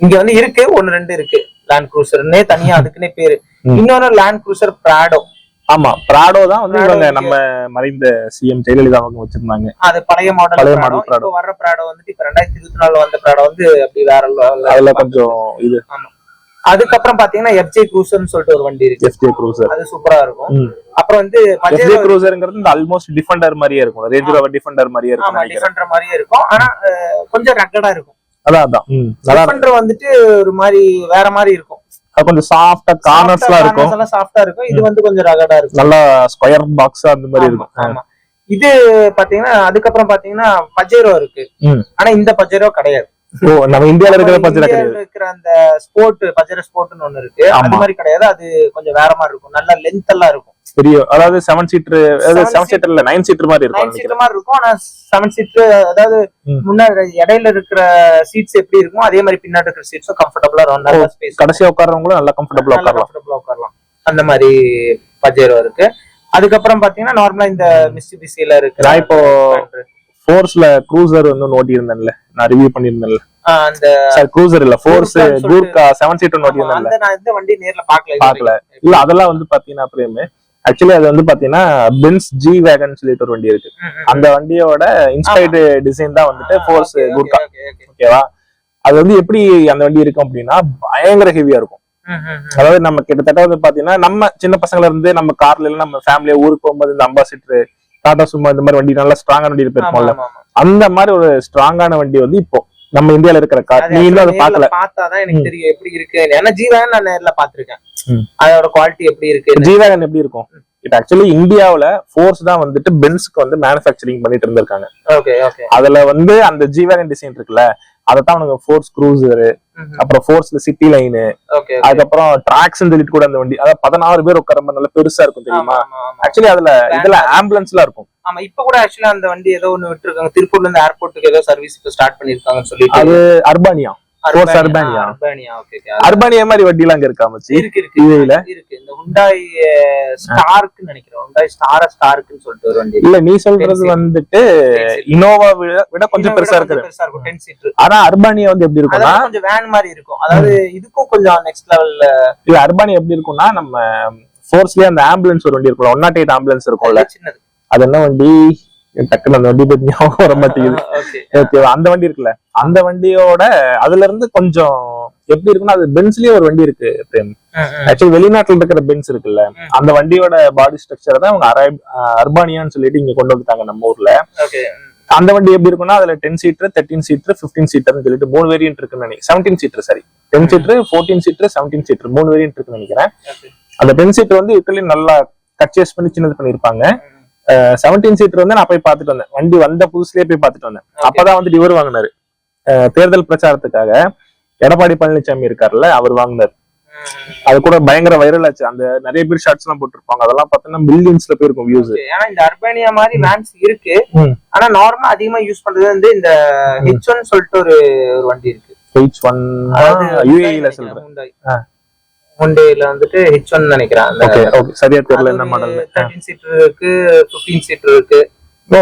இங்க வந்து இருக்கு ஒன்னு ரெண்டு இருக்கு. லேண்ட் க்ரூசர்னே தனியா அதுக்குன்னே பேரு. இன்னொன்னு லேண்ட் க்ரூசர் பிராடோ ஆமா பிராடோ தான் வந்து இவங்க. நம்ம மறைந்த சிஎம் ஜெயலலிதா அவங்க வச்சிருந்தாங்க. அது பழைய மாடல் பழைய பிராடோ Prado. இப்போ வர்ற பிராடோ வந்துட்டு இப்ப ரெண்டாயிரத்தி இருபத்தி நாலுல வந்த பிராடோ வந்து அப்படி வேற அதுல. கொஞ்சம் இது. அதுக்கப்புறம் பாத்தீங்கன்னா எஃப்ஜே க்ரூசர்னு சொல்லிட்டு ஒரு வண்டி இருக்கு. எஃப்ஜே க்ரூசர் அது சூப்பரா இருக்கும். அப்புறம் வந்து எஃப்ஜே க்ரூசர்ங்கிறது இந்த ஆல்மோஸ்ட் டிஃபெண்டர் மாதிரியே இருக்கும். ரேஞ்ச் ரோவர் டிஃபெண்டர் மாதிரியே இருக்கும் டிஃபெண்டர் மாதிரியே இருக்கும். ஆனா கொஞ்சம் ரக்கடா இருக்கும். அதான் அதான். வந்துட்டு ஒரு மாதிரி வேற மாதிரி இருக்கும். அது கொஞ்சம் சாஃப்டா கார்னர்ஸ்லாம் இருக்கும். எல்லாம் சாஃப்டா இருக்கும். இது வந்து கொஞ்சம் ரகடா இருக்கும். நல்லா ஸ்கொயர் பாக்ஸ் அந்த மாதிரி இருக்கும். இது பாத்தீங்கன்னா அதுக்கப்புறம் பாத்தீங்கன்னா பஜேரோ இருக்கு. ஆனா இந்த பஜேரோ கிடையாது. நம்ம இந்தியால இருக்கிற கிடையாது. இருக்கிற அந்த ஸ்போர்ட் பஜேரோ ஸ்போர்ட்னு ஒண்ணு இருக்கு. ஆமா. மாதிரி கிடையாது. அது கொஞ்சம் வேற மாதிரி இருக்கும். நல்ல லென்த் எல்லாம் இருக்கும். பெரிய அதாவது செவன் சீட்டர் அதாவது செவன் சீட்டர் இல்ல நைன் சீட்டர் மாதிரி இருக்கும் நைன் நினைக்கிறேன். சீட் மாதிரி இருக்கும். ஆனா செவன் சீட் அதாவது. முன்னாடி இடையில இருக்கிற சீட்ஸ் எப்படி இருக்கும் அதே மாதிரி பின்னாடி இருக்கிற சீட்ஸும் கம்ஃபர்டபுளா இருக்கும். நல்ல ஸ்பேஸ் கடைசியா உட்கார்றவங்களும் நல்லா கம்ஃபர்டபுளா உட்காரலாம். ஆ உட்காரலாம். அந்த மாதிரி பஜேரோ இருக்கு. அதுக்கப்புறம் பாத்தீங்கன்னா நார்மலா இந்த மிஸ்டிபிசில இருக்கிற நான் இப்போ ஃபோர்ஸ்ல க்ரூசர் வந்து ஓட்டி இருந்தேன்ல நான் ரிவ்யூ பண்ணியிருந்தேன்ல ஆஹ் அந்த சார் க்ரூசர் இல்ல ஃபோர்ஸ் Gurkha ன்னு சொல்லிட்டு- கூர்கா செவன் சீட்டர் ஓட்டி ஆமா, இருந்தேன்ல அந்த நான் இந்த வண்டி நேர்ல பாக்கல இது பார்க்கல. வரைக்கும். இல்ல அதெல்லாம் வந்து பாத்தீங்கன்னா பிரேம் ஆக்சுவலி அது வந்து பாத்தீங்கன்னா பென்ஸ் ஜி வேகன் சொல்லிட்டு ஒரு வண்டி இருக்கு. அந்த வண்டியோட இன்ஸ்பைர்டு டிசைன் தான் வந்துட்டு ஃபோர்ஸ். ஓகேவா அது வந்து எப்படி அந்த வண்டி இருக்கும் அப்படின்னா பயங்கர ஹெவியா இருக்கும். அதாவது நம்ம கிட்டத்தட்ட வந்து பாத்தீங்கன்னா நம்ம சின்ன பசங்கள்ல இருந்து நம்ம கார்ல நம்ம ஃபேமிலியா ஊருக்கு போகும்போது இந்த அம்பாசிட்டர் டாடா சும்மா இந்த மாதிரி வண்டி நல்லா ஸ்ட்ராங்கான வண்டி இருப்போம்ல. அந்த மாதிரி ஒரு ஸ்ட்ராங்கான வண்டி வந்து இப்போ நம்ம இந்தியால இருக்கிற கார் நீ இன்னும் அதை பாக்கல பார்த்தாதான் எனக்கு. தெரியும் எப்படி இருக்கு. ஏன்னா ஜீவன் நான் நேர்ல பாத்திருக்கேன். அதோட குவாலிட்டி எப்படி இருக்கு. ஜி வேகன் எப்படி இருக்கும்? இப்போ ஆக்சுவலி இந்தியாவுல ஃபோர்ஸ் தான் வந்துட்டு பென்ஸ்க்கு வந்து மேனுஃபேக்சரிங் பண்ணிட்டு இருந்திருக்காங்க. ஓகே ஓகே அதுல வந்து அந்த ஜி வேகன் டிசைன் இருக்குல்ல அதை தான் அவனுங்க ஃபோர்ஸ் க்ரூசர் அப்புறம் ஃபோர்ஸ்ல சிட்டி லைனு ஓகே அதுக்கப்புறம் ட்ராக்ஸ் சொல்லிட்டு கூட அந்த வண்டி அதாவது பதினாறு பேர் உட்கார மாதிரி நல்லா பெருசா இருக்கும் தெரியுமா? ஆக்சுவலி அதுல இதுல ஆம்புலன்ஸ்லாம் இருக்கும். ஆமா இப்ப கூட ஆக்சுவலா அந்த வண்டி ஏதோ ஒண்ணு விட்டுருக்காங்க. திருப்பூர்ல இருந்து ஏர்போர்ட்டுக்கு ஏதோ சர்வீஸ் ஸ்டார்ட் பண்ணிருக்காங்கன்னு சொல்லிட்டு. அது அர்பானியா? Urbania. அர்பானியா ஓகே அர்பானியா மாதிரி வண்டிலாம் அங்க இருக்கா மச்சி? இருக்கு இருக்கு இதுல? இருக்கு. இந்த ஹுண்டாய் ஸ்டார்க்கு நினைக்கிறேன். ஹுண்டாய் ஸ்டார ஸ்டார்க்குன்னு சொல்லிட்டு ஒரு வண்டி இல்ல நீ சொல்றது. வந்துட்டு இனோவா விட விட கொஞ்சம் பெருசா இருக்குது. பெருசா இருக்கும். டென் சீட் ஆனா அர்பானியா வந்து எப்படி இருக்கும்னா கொஞ்சம் வேன் மாதிரி இருக்கும். அதாவது இதுக்கும் கொஞ்சம் நெக்ஸ்ட் லெவல்ல இது அர்பானியா எப்படி இருக்கும்னா நம்ம ஃபோர்ஸ்லயே அந்த ஆம்புலன்ஸ் ஒரு வண்டி இருக்கும் ஒன் நாட் எயிட் ஆம்புலன்ஸ் இருக்கும்ல. சின்னது. அது என்ன வண்டி? டக்குன்னு அந்த வண்டி பத்தி ஞாபகம் வர மாட்டேங்குது. அந்த வண்டி இருக்குல்ல? அந்த வண்டியோட அதுல இருந்து கொஞ்சம் எப்படி இருக்குன்னா அது பென்ஸ்லயே ஒரு வண்டி இருக்கு பிரேம். ஆக்சுவலி வெளிநாட்டுல இருக்கிற பென்ஸ் இருக்குல்ல. அந்த வண்டியோட பாடி ஸ்ட்ரக்சர் தான் அவங்க அரை- அர்பானியான்னு சொல்லிட்டு இங்க கொண்டு வந்துட்டாங்க நம்ம ஊர்ல. ஓகே. அந்த வண்டி எப்படி இருக்கும்னா அதுல ten seater thirteen seater fifteen சீட்டர்னு சொல்லிட்டு மூணு வேரியன்ட் இருக்குன்னு நினைக்கிறேன். செவன்டீன் சீட்டர் சரி ten seater fourteen seater seventeen seater மூணு வேரியன்ட் இருக்குன்னு நினைக்கிறேன். அந்த டென் சீட்டர் வந்து இட்டலி நல்லா கச்சேஸ் பண்ணி சின்னது பண்ணிருப்பாங்க செவன்டீன் சீட்டர் வந்து நான் போய் பார்த்துட்டு வந்தேன். வண்டி வந்த புதுசுலயே போய் பார்த்துட்டு வந்தேன். அப்பதான் வந்து இவர் வாங்கினாரு. தேர்தல் பிரச்சாரத்துக்காக எடப்பாடி பழனிசாமி இருக்காருல்ல அவர் வாங்கினார். அது கூட பயங்கர வைரல் ஆச்சு. அந்த நிறைய பேர் ஷார்ட்ஸ் எல்லாம் போட்டிருப்பாங்க. அதெல்லாம் பார்த்தோன்னா மில்லியன்ஸ்ல போயிருக்கும் வியூஸ் ஏன்னா இந்த அர்பானியா மாதிரி வேன்ஸ் இருக்கு. ஆனா நார்மலா அதிகமா யூஸ் பண்றது வந்து இந்த ஹெச் ஒன் சொல்லிட்டு ஒரு ஒரு வண்டி இருக்கு. ஹெச் ஒன் யூஏஇல சொல்றேன். ஹுண்டேல வந்துட்டு ஹெச் ஒன் நினைக்கிறேன். ஓகே ஓகே சரியா தெரியல என்ன மாடல் தேர்ட்டின் சீட்டர் இருக்கு பிப்டீன் சீட்டர் இருக்கு. ஓ.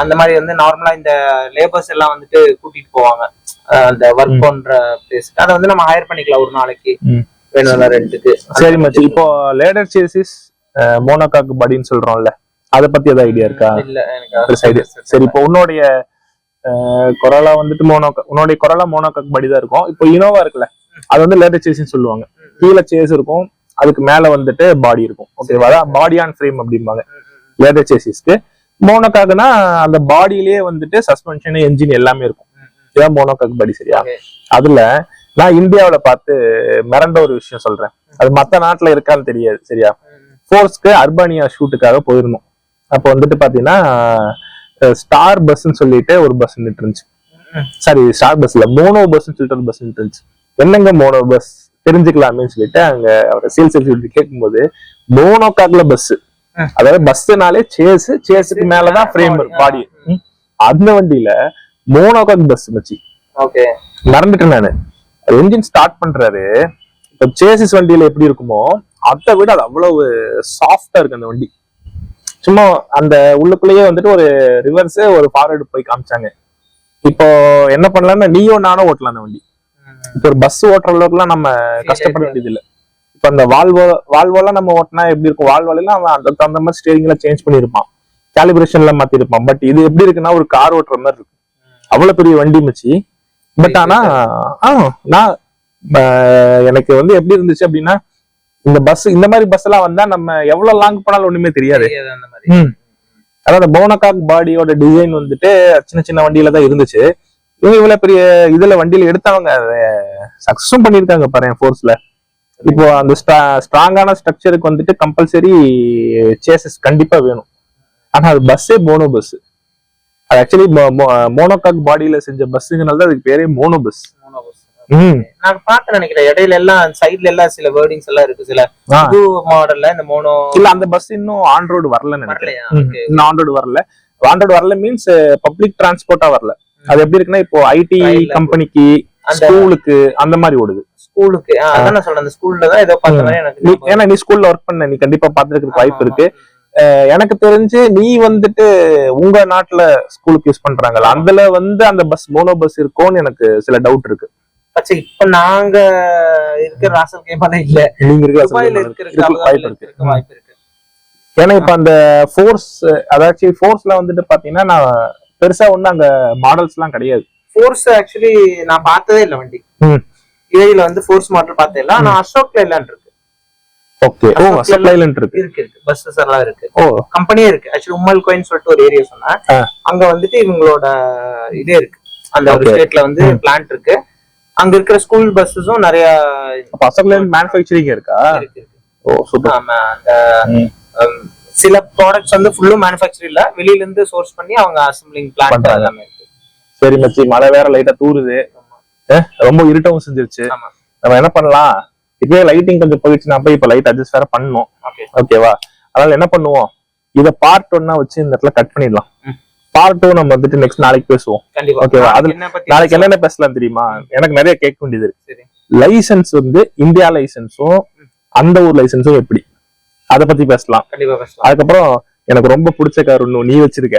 அந்த மாதிரி வந்து நார்மலா இந்த லேபர்ஸ் எல்லாம் வந்துட்டு கூட்டிட்டு போவாங்க. அந்த ஒர்க். பண்ற பிளேஸ் அதை வந்து நம்ம ஹையர் பண்ணிக்கலாம் ஒரு நாளைக்கு. ம். வேணும்ல ரெண்டுக்கு சரி மச்சி இப்போ லேடர் சேசிஸ் மோனோகாக் படின்னு சொல்றோம்ல அத பத்தி ஏதாவது ஐடியா இருக்கா? இல்ல எனக்கு. சரி இப்போ உன்னுடைய கொரோலா வந்துட்டு மோனோக உன்னுடைய கொரோலா மோனோகாக் படி தான் இருக்கும். இப்போ இனோவா இருக்குல்ல அது வந்து லேட்டர் சேஸ்ன்னு சொல்லுவாங்க. கீழே சேஸ் இருக்கும். அதுக்கு மேல வந்துட்டு பாடி இருக்கும். ஓகேவா பாடி ஆன் ஃப்ரேம் அப்படிம்பாங்க. லேட்டர் சேசிஸ்க்கு மோனோகாக்னா அந்த பாடியிலேயே வந்துட்டு சஸ்பென்ஷன் என்ஜின் எல்லாமே இருக்கும். இதான் மோனோகாக் பாடி சரியா. அதுல நான் இந்தியாவுல பார்த்து மிரண்ட ஒரு விஷயம் சொல்றேன். அது மத்த நாட்டுல இருக்கான்னு தெரியாது சரியா? ஃபோர்ஸ்க்கு அர்பானியா ஷூட்டுக்காக போயிருந்தோம். அப்போ வந்துட்டு பாத்தீங்கன்னா ஸ்டார் பஸ்ன்னு சொல்லிட்டு ஒரு பஸ் நின்று இருந்துச்சு. சாரி ஸ்டார் பஸ்ல மோனோ பஸ்ன்னு சொல்லிட்டு ஒரு பஸ் நின்று இருந்துச்சு. என்னங்க மோனோ பஸ் தெரிஞ்சுக்கலாமேன்னு சொல்லிட்டு அங்க அவர் சேல்ஸ் எக்ஸிக்யூட்டிவ் கேட்கும்போது மோனோகாக்ல பஸ். அதாவது பஸ்னாலே சேஸ் சேஸுக்கு மேலதான் ஃப்ரேம் பாடி அந்த வண்டியில மோனோகாக் பஸ் ஓகே. மறந்துட்டேன் நானு. என்ஜின் ஸ்டார்ட் பண்றாரு. இப்ப சேசிஸ் வண்டியில எப்படி இருக்குமோ அதை விட அது அவ்வளவு சாஃப்டா இருக்கு அந்த வண்டி. சும்மா அந்த உள்ளுக்குள்ளேயே வந்துட்டு ஒரு ரிவர்ஸ் ஒரு ஃபார்வர்டு போய் காமிச்சாங்க. இப்போ என்ன பண்ணலாம்னா நீயோ நானோ ஓட்டலாம் அந்த வண்டி. இப்போ ஒரு பஸ் ஓட்டுற அளவுக்குலாம் நம்ம கஷ்டப்பட வேண்டியது இல்ல இப்ப அந்த வால்வோ வால்வோலாம் நம்ம ஓட்டினா எப்படி இருக்கும்? வால்வோலாம் அவன் அந்த தகுந்த மாதிரி ஸ்டேரிங்ல சேஞ்ச் பண்ணிருப்பான் கேலிபிரேஷன்ல மாத்திருப்பான். பட் இது எப்படி இருக்குன்னா ஒரு கார் ஓட்டுற மாதிரி இருக்கு அவ்வளவு பெரிய வண்டி மச்சி. பட் ஆனா ஆ நான் எனக்கு வந்து எப்படி இருந்துச்சு அப்படின்னா இந்த பஸ் இந்த மாதிரி பஸ் எல்லாம் வந்தா நம்ம எவ்வளவு லாங் போனாலும் ஒண்ணுமே தெரியாது. அதாவது போனகாக் பாடியோட டிசைன் வந்துட்டு சின்ன சின்ன வண்டியில தான் இருந்துச்சு. இவங்க இவ்வளவு பெரிய இதுல வண்டியில எடுத்தவங்க சக்சஸும் பண்ணிருக்காங்க பாரு ஃபோர்ஸ்ல இப்போ அந்த ஸ்ட்ராங்கான ஸ்ட்ரக்சருக்கு வந்துட்டு கம்பல்சரி சேசஸ் கண்டிப்பா வேணும். ஆனா அது பஸ்ஸே மோனோ பஸ் அது ஆக்சுவலி மோனோகாக் பாடியில செஞ்ச பஸ்ஸுங்கனால அதுக்கு பேரே மோனோ பஸ் நான் பார்த்து நினைக்கிறேன். இடையில எல்லாம் சைடுல எல்லாம் சில வேர்டிங்ஸ் எல்லாம் இருக்கு. சில. புது மாடல்ல இந்த மோனோ இல்ல அந்த பஸ் இன்னும் ஆன் ரோடு வரலன்னு நினைக்கிறேன். ஆன் ரோடு வரல. ஆன் ரோடு வரல மீன்ஸ் பப்ளிக் டிரான்ஸ்போர்ட்டா வரல. அது எப்படி இருக்குன்னா இப்போ ஐடி கம்பெனிக்கு ஸ்கூலுக்கு அந்த மாதிரி ஓடுது. ஸ்கூலுக்கு அதான் நான் சொல்றேன் அந்த ஸ்கூல்ல தான் ஏதோ பார்த்த மாதிரி எனக்கு ஏன்னா நீ ஸ்கூல்ல ஒர்க் பண்ண நீ கண்டிப்பா பாத்துக்கிறதுக்கு வாய்ப்பு இருக்கு. எனக்கு தெரிஞ்சு நீ வந்துட்டு உங்க நாட்டுல ஸ்கூலுக்கு யூஸ் பண்றாங்கல்ல அதுல வந்து அந்த பஸ் மோனோ பஸ் இருக்கும்னு எனக்கு சில டவுட் இருக்கு. பச்சை இப்ப நாங்க இருக்கிற ராசல் கேமால இல்ல. நீங்க இருக்கிற வாய்ப்பு இருக்கு. வாய்ப்பு இருக்கு. ஏன்னா இப்ப அந்த ஃபோர்ஸ் அதாச்சும் ஃபோர்ஸ்ல வந்துட்டு பாத்தீங்கன்னா நான் பெருசா ஒண்ணு அங்க மாடல்ஸ் எல்லாம் கிடையாது. ஃபோர்ஸ் ஆக்சுவலி நான் பார்த்ததே இல்ல வண்டி. இடையில வந்து ஃபோர்ஸ் மாடல் பார்த்தே இல்ல. ஆனா அசோக்ல எல்லாம் இருக்கு. ஓகே ஓ Ashok சப்ளைலண்ட் இருக்கு. இருக்கு இருக்கு. பஸ்ஸஸ் எல்லாம் இருக்கு. ஓ. கம்பெனியே இருக்கு. ஆக்சுவலி உம்மல் கோயின் சொல்லிட்டு ஒரு ஏரியா சொன்னா ஆ. அங்க வந்துட்டு இவங்களோட இதே இருக்கு. அந்த ஒரு. ஸ்டேட்ல வந்து. பிளான்ட் இருக்கு. அங்க இருக்கிற ஸ்கூல் பஸ்ஸஸும் நிறைய அப்ப அசப்ளைலண்ட் மேனுஃபேக்சரிங் இருக்கா? இருக்கு ஓ சூப்பர் ஆமா அந்த சில ப்ராடக்ட்ஸ் வந்து ஃபுல்லும் மேனுஃபேக்சர் இல்ல. வெளியில இருந்து சோர்ஸ் பண்ணி அவங்க அசம்பிளிங் பிளான்ட் பண்றாங்க. எல்லாமே இருக்கு. சரி மச்சி. மழை வேற லைட்டா தூருது. அஹ், ரொம்ப இருட்டவும் செஞ்சிருச்சு. ஆமா. நம்ம என்ன பண்ணலாம்? இப்பவே லைட்டிங் கொஞ்சம் போயிடுச்சு நான் போய் இப்ப லைட் அட்ஜஸ்ட் வேற பண்ணணும். ஓகே ஓகேவா அதனால என்ன பண்ணுவோம்? இத பார்ட் ஒன்னா வச்சு இந்த இடத்துல கட் பண்ணிடலாம். ம். பார்ட் டூ நம்ம வந்துட்டு நெக்ஸ்ட் நாளைக்கு பேசுவோம். கண்டிப்பா. Okay வா? அதுல- என்ன பத்தி நாளைக்கு என்னென்ன பேசலாம் தெரியுமா? எனக்கு நிறைய கேட்க வேண்டியது இருக்கு. சரி. லைசன்ஸ் வந்து இந்தியா லைசன்ஸும் அந்த ஊர் லைசன்ஸும் எப்படி? அத பத்தி பேசலாம். கண்டிப்பா பேசலாம். அதுக்கப்புறம் எனக்கு ரொம்ப பிடிச்ச கார் ஒண்ணு நீ வச்சிருக்க.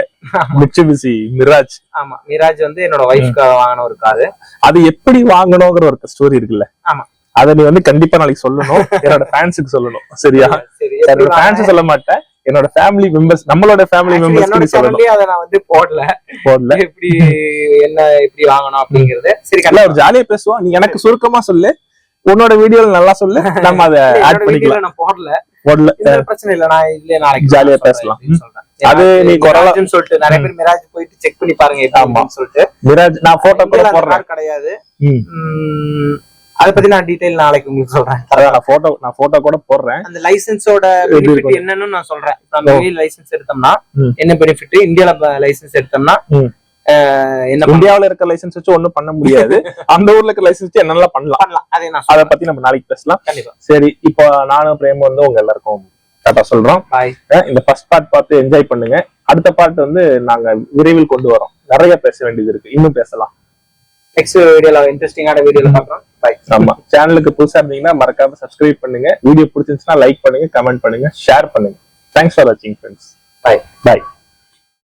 Mitsubishi Mirage. ஆமா மிராஜ் வந்து என்னோட ஒய்ஃப்காக வாங்கின ஒரு காரு. அது எப்படி வாங்கணுங்கிற ஒரு ஸ்டோரி இருக்குல்ல. ஆமா. அத நீ வந்து கண்டிப்பா நாளைக்கு சொல்லணும். என்னோட ஃபேன்ஸுக்கு சொல்லணும். சரியா? சரி என்னோட ஃபேன்ஸ் சொல்ல மாட்டேன். என்னோட ஃபேமிலி மெம்பர்ஸ் நம்மளோட ஃபேமிலி சொல்லணும். சேனல்லயே அதை நான் வந்து போடல. போடல. எப்படி என்ன எப்படி வாங்கணும் அப்படிங்கறது. சரி கண்டிப்பா. ஒரு ஜாலியா பேசுவோம். நீ எனக்கு சுருக்கமா சொல்லு. உன்னோட வீடியோல நல்லா சொல்லு. நம்ம அதை இல்ல, ஆட் பண்ணிக்கலாம். நான் போடல. போடல. பிரச்சனை இல்ல நான் இதுலயே நாளைக்கு ஜாலியா பேசலாம். அது நீ கொரோனா- சொல்லிட்டு நிறைய பேர் மிராஜ் போயிட்டு செக் பண்ணி பாருங்க ஆமா. சொல்லிட்டு. மிராஜ் நான் போட்டோ கூட போடுறேன். கிடையாது. அத பத்தி நான் டீடைல் நாளைக்கு உங்களுக்கு சொல்றேன். நான் போட்டோ நான் போட்டோ கூட போடுறேன். அந்த லைசன்ஸோட பெனிஃபிட்? என்னன்னு நான் சொல்றேன். நம்ம. வெளியில லைசன்ஸ் எடுத்தோம்னா. என்ன பெனிஃபிட் இந்தியால லைசன்ஸ் எடுத்தோம்னா என்ன? இந்தியாவுல இருக்க லைசன்ஸ் வச்சு ஒண்ணும் பண்ண முடியாது. அந்த ஊர்ல இருக்க லைசன்ஸ் வச்சு என்னெல்லாம் பண்ணலாம்? பண்ணலாம். அதை நான் அத சொல்றேன். பத்தி நம்ம நாளைக்கு பேசலாம். கண்டிப்பா. சரி இப்போ நானும் பிரேம் வந்து உங்க எல்லாருக்கும் டாட்டா சொல்றோம். இந்த ஃபர்ஸ்ட் பார்ட் பார்த்து என்ஜாய் பண்ணுங்க. அடுத்த பார்ட் வந்து நாங்க விரைவில் கொண்டு வரோம். நிறைய பேச வேண்டியது இருக்கு. இன்னும் பேசலாம். நெக்ஸ்ட் வீடியோல இன்ட்ரெஸ்டிங்கான வீடியோல பாக்குறோம் பாய் ஆமா. சேனலுக்கு புதுசா இருந்தீங்கன்னா மறக்காம சப்ஸ்கிரைப் பண்ணுங்க. வீடியோ பிடிச்சிருந்துச்சுன்னா லைக் பண்ணுங்க கமெண்ட் பண்ணுங்க ஷேர் பண்ணுங்க. தேங்க்ஸ் ஃபார் வாட்சிங் ஃப்ரெண்ட்ஸ் பாய் பாய்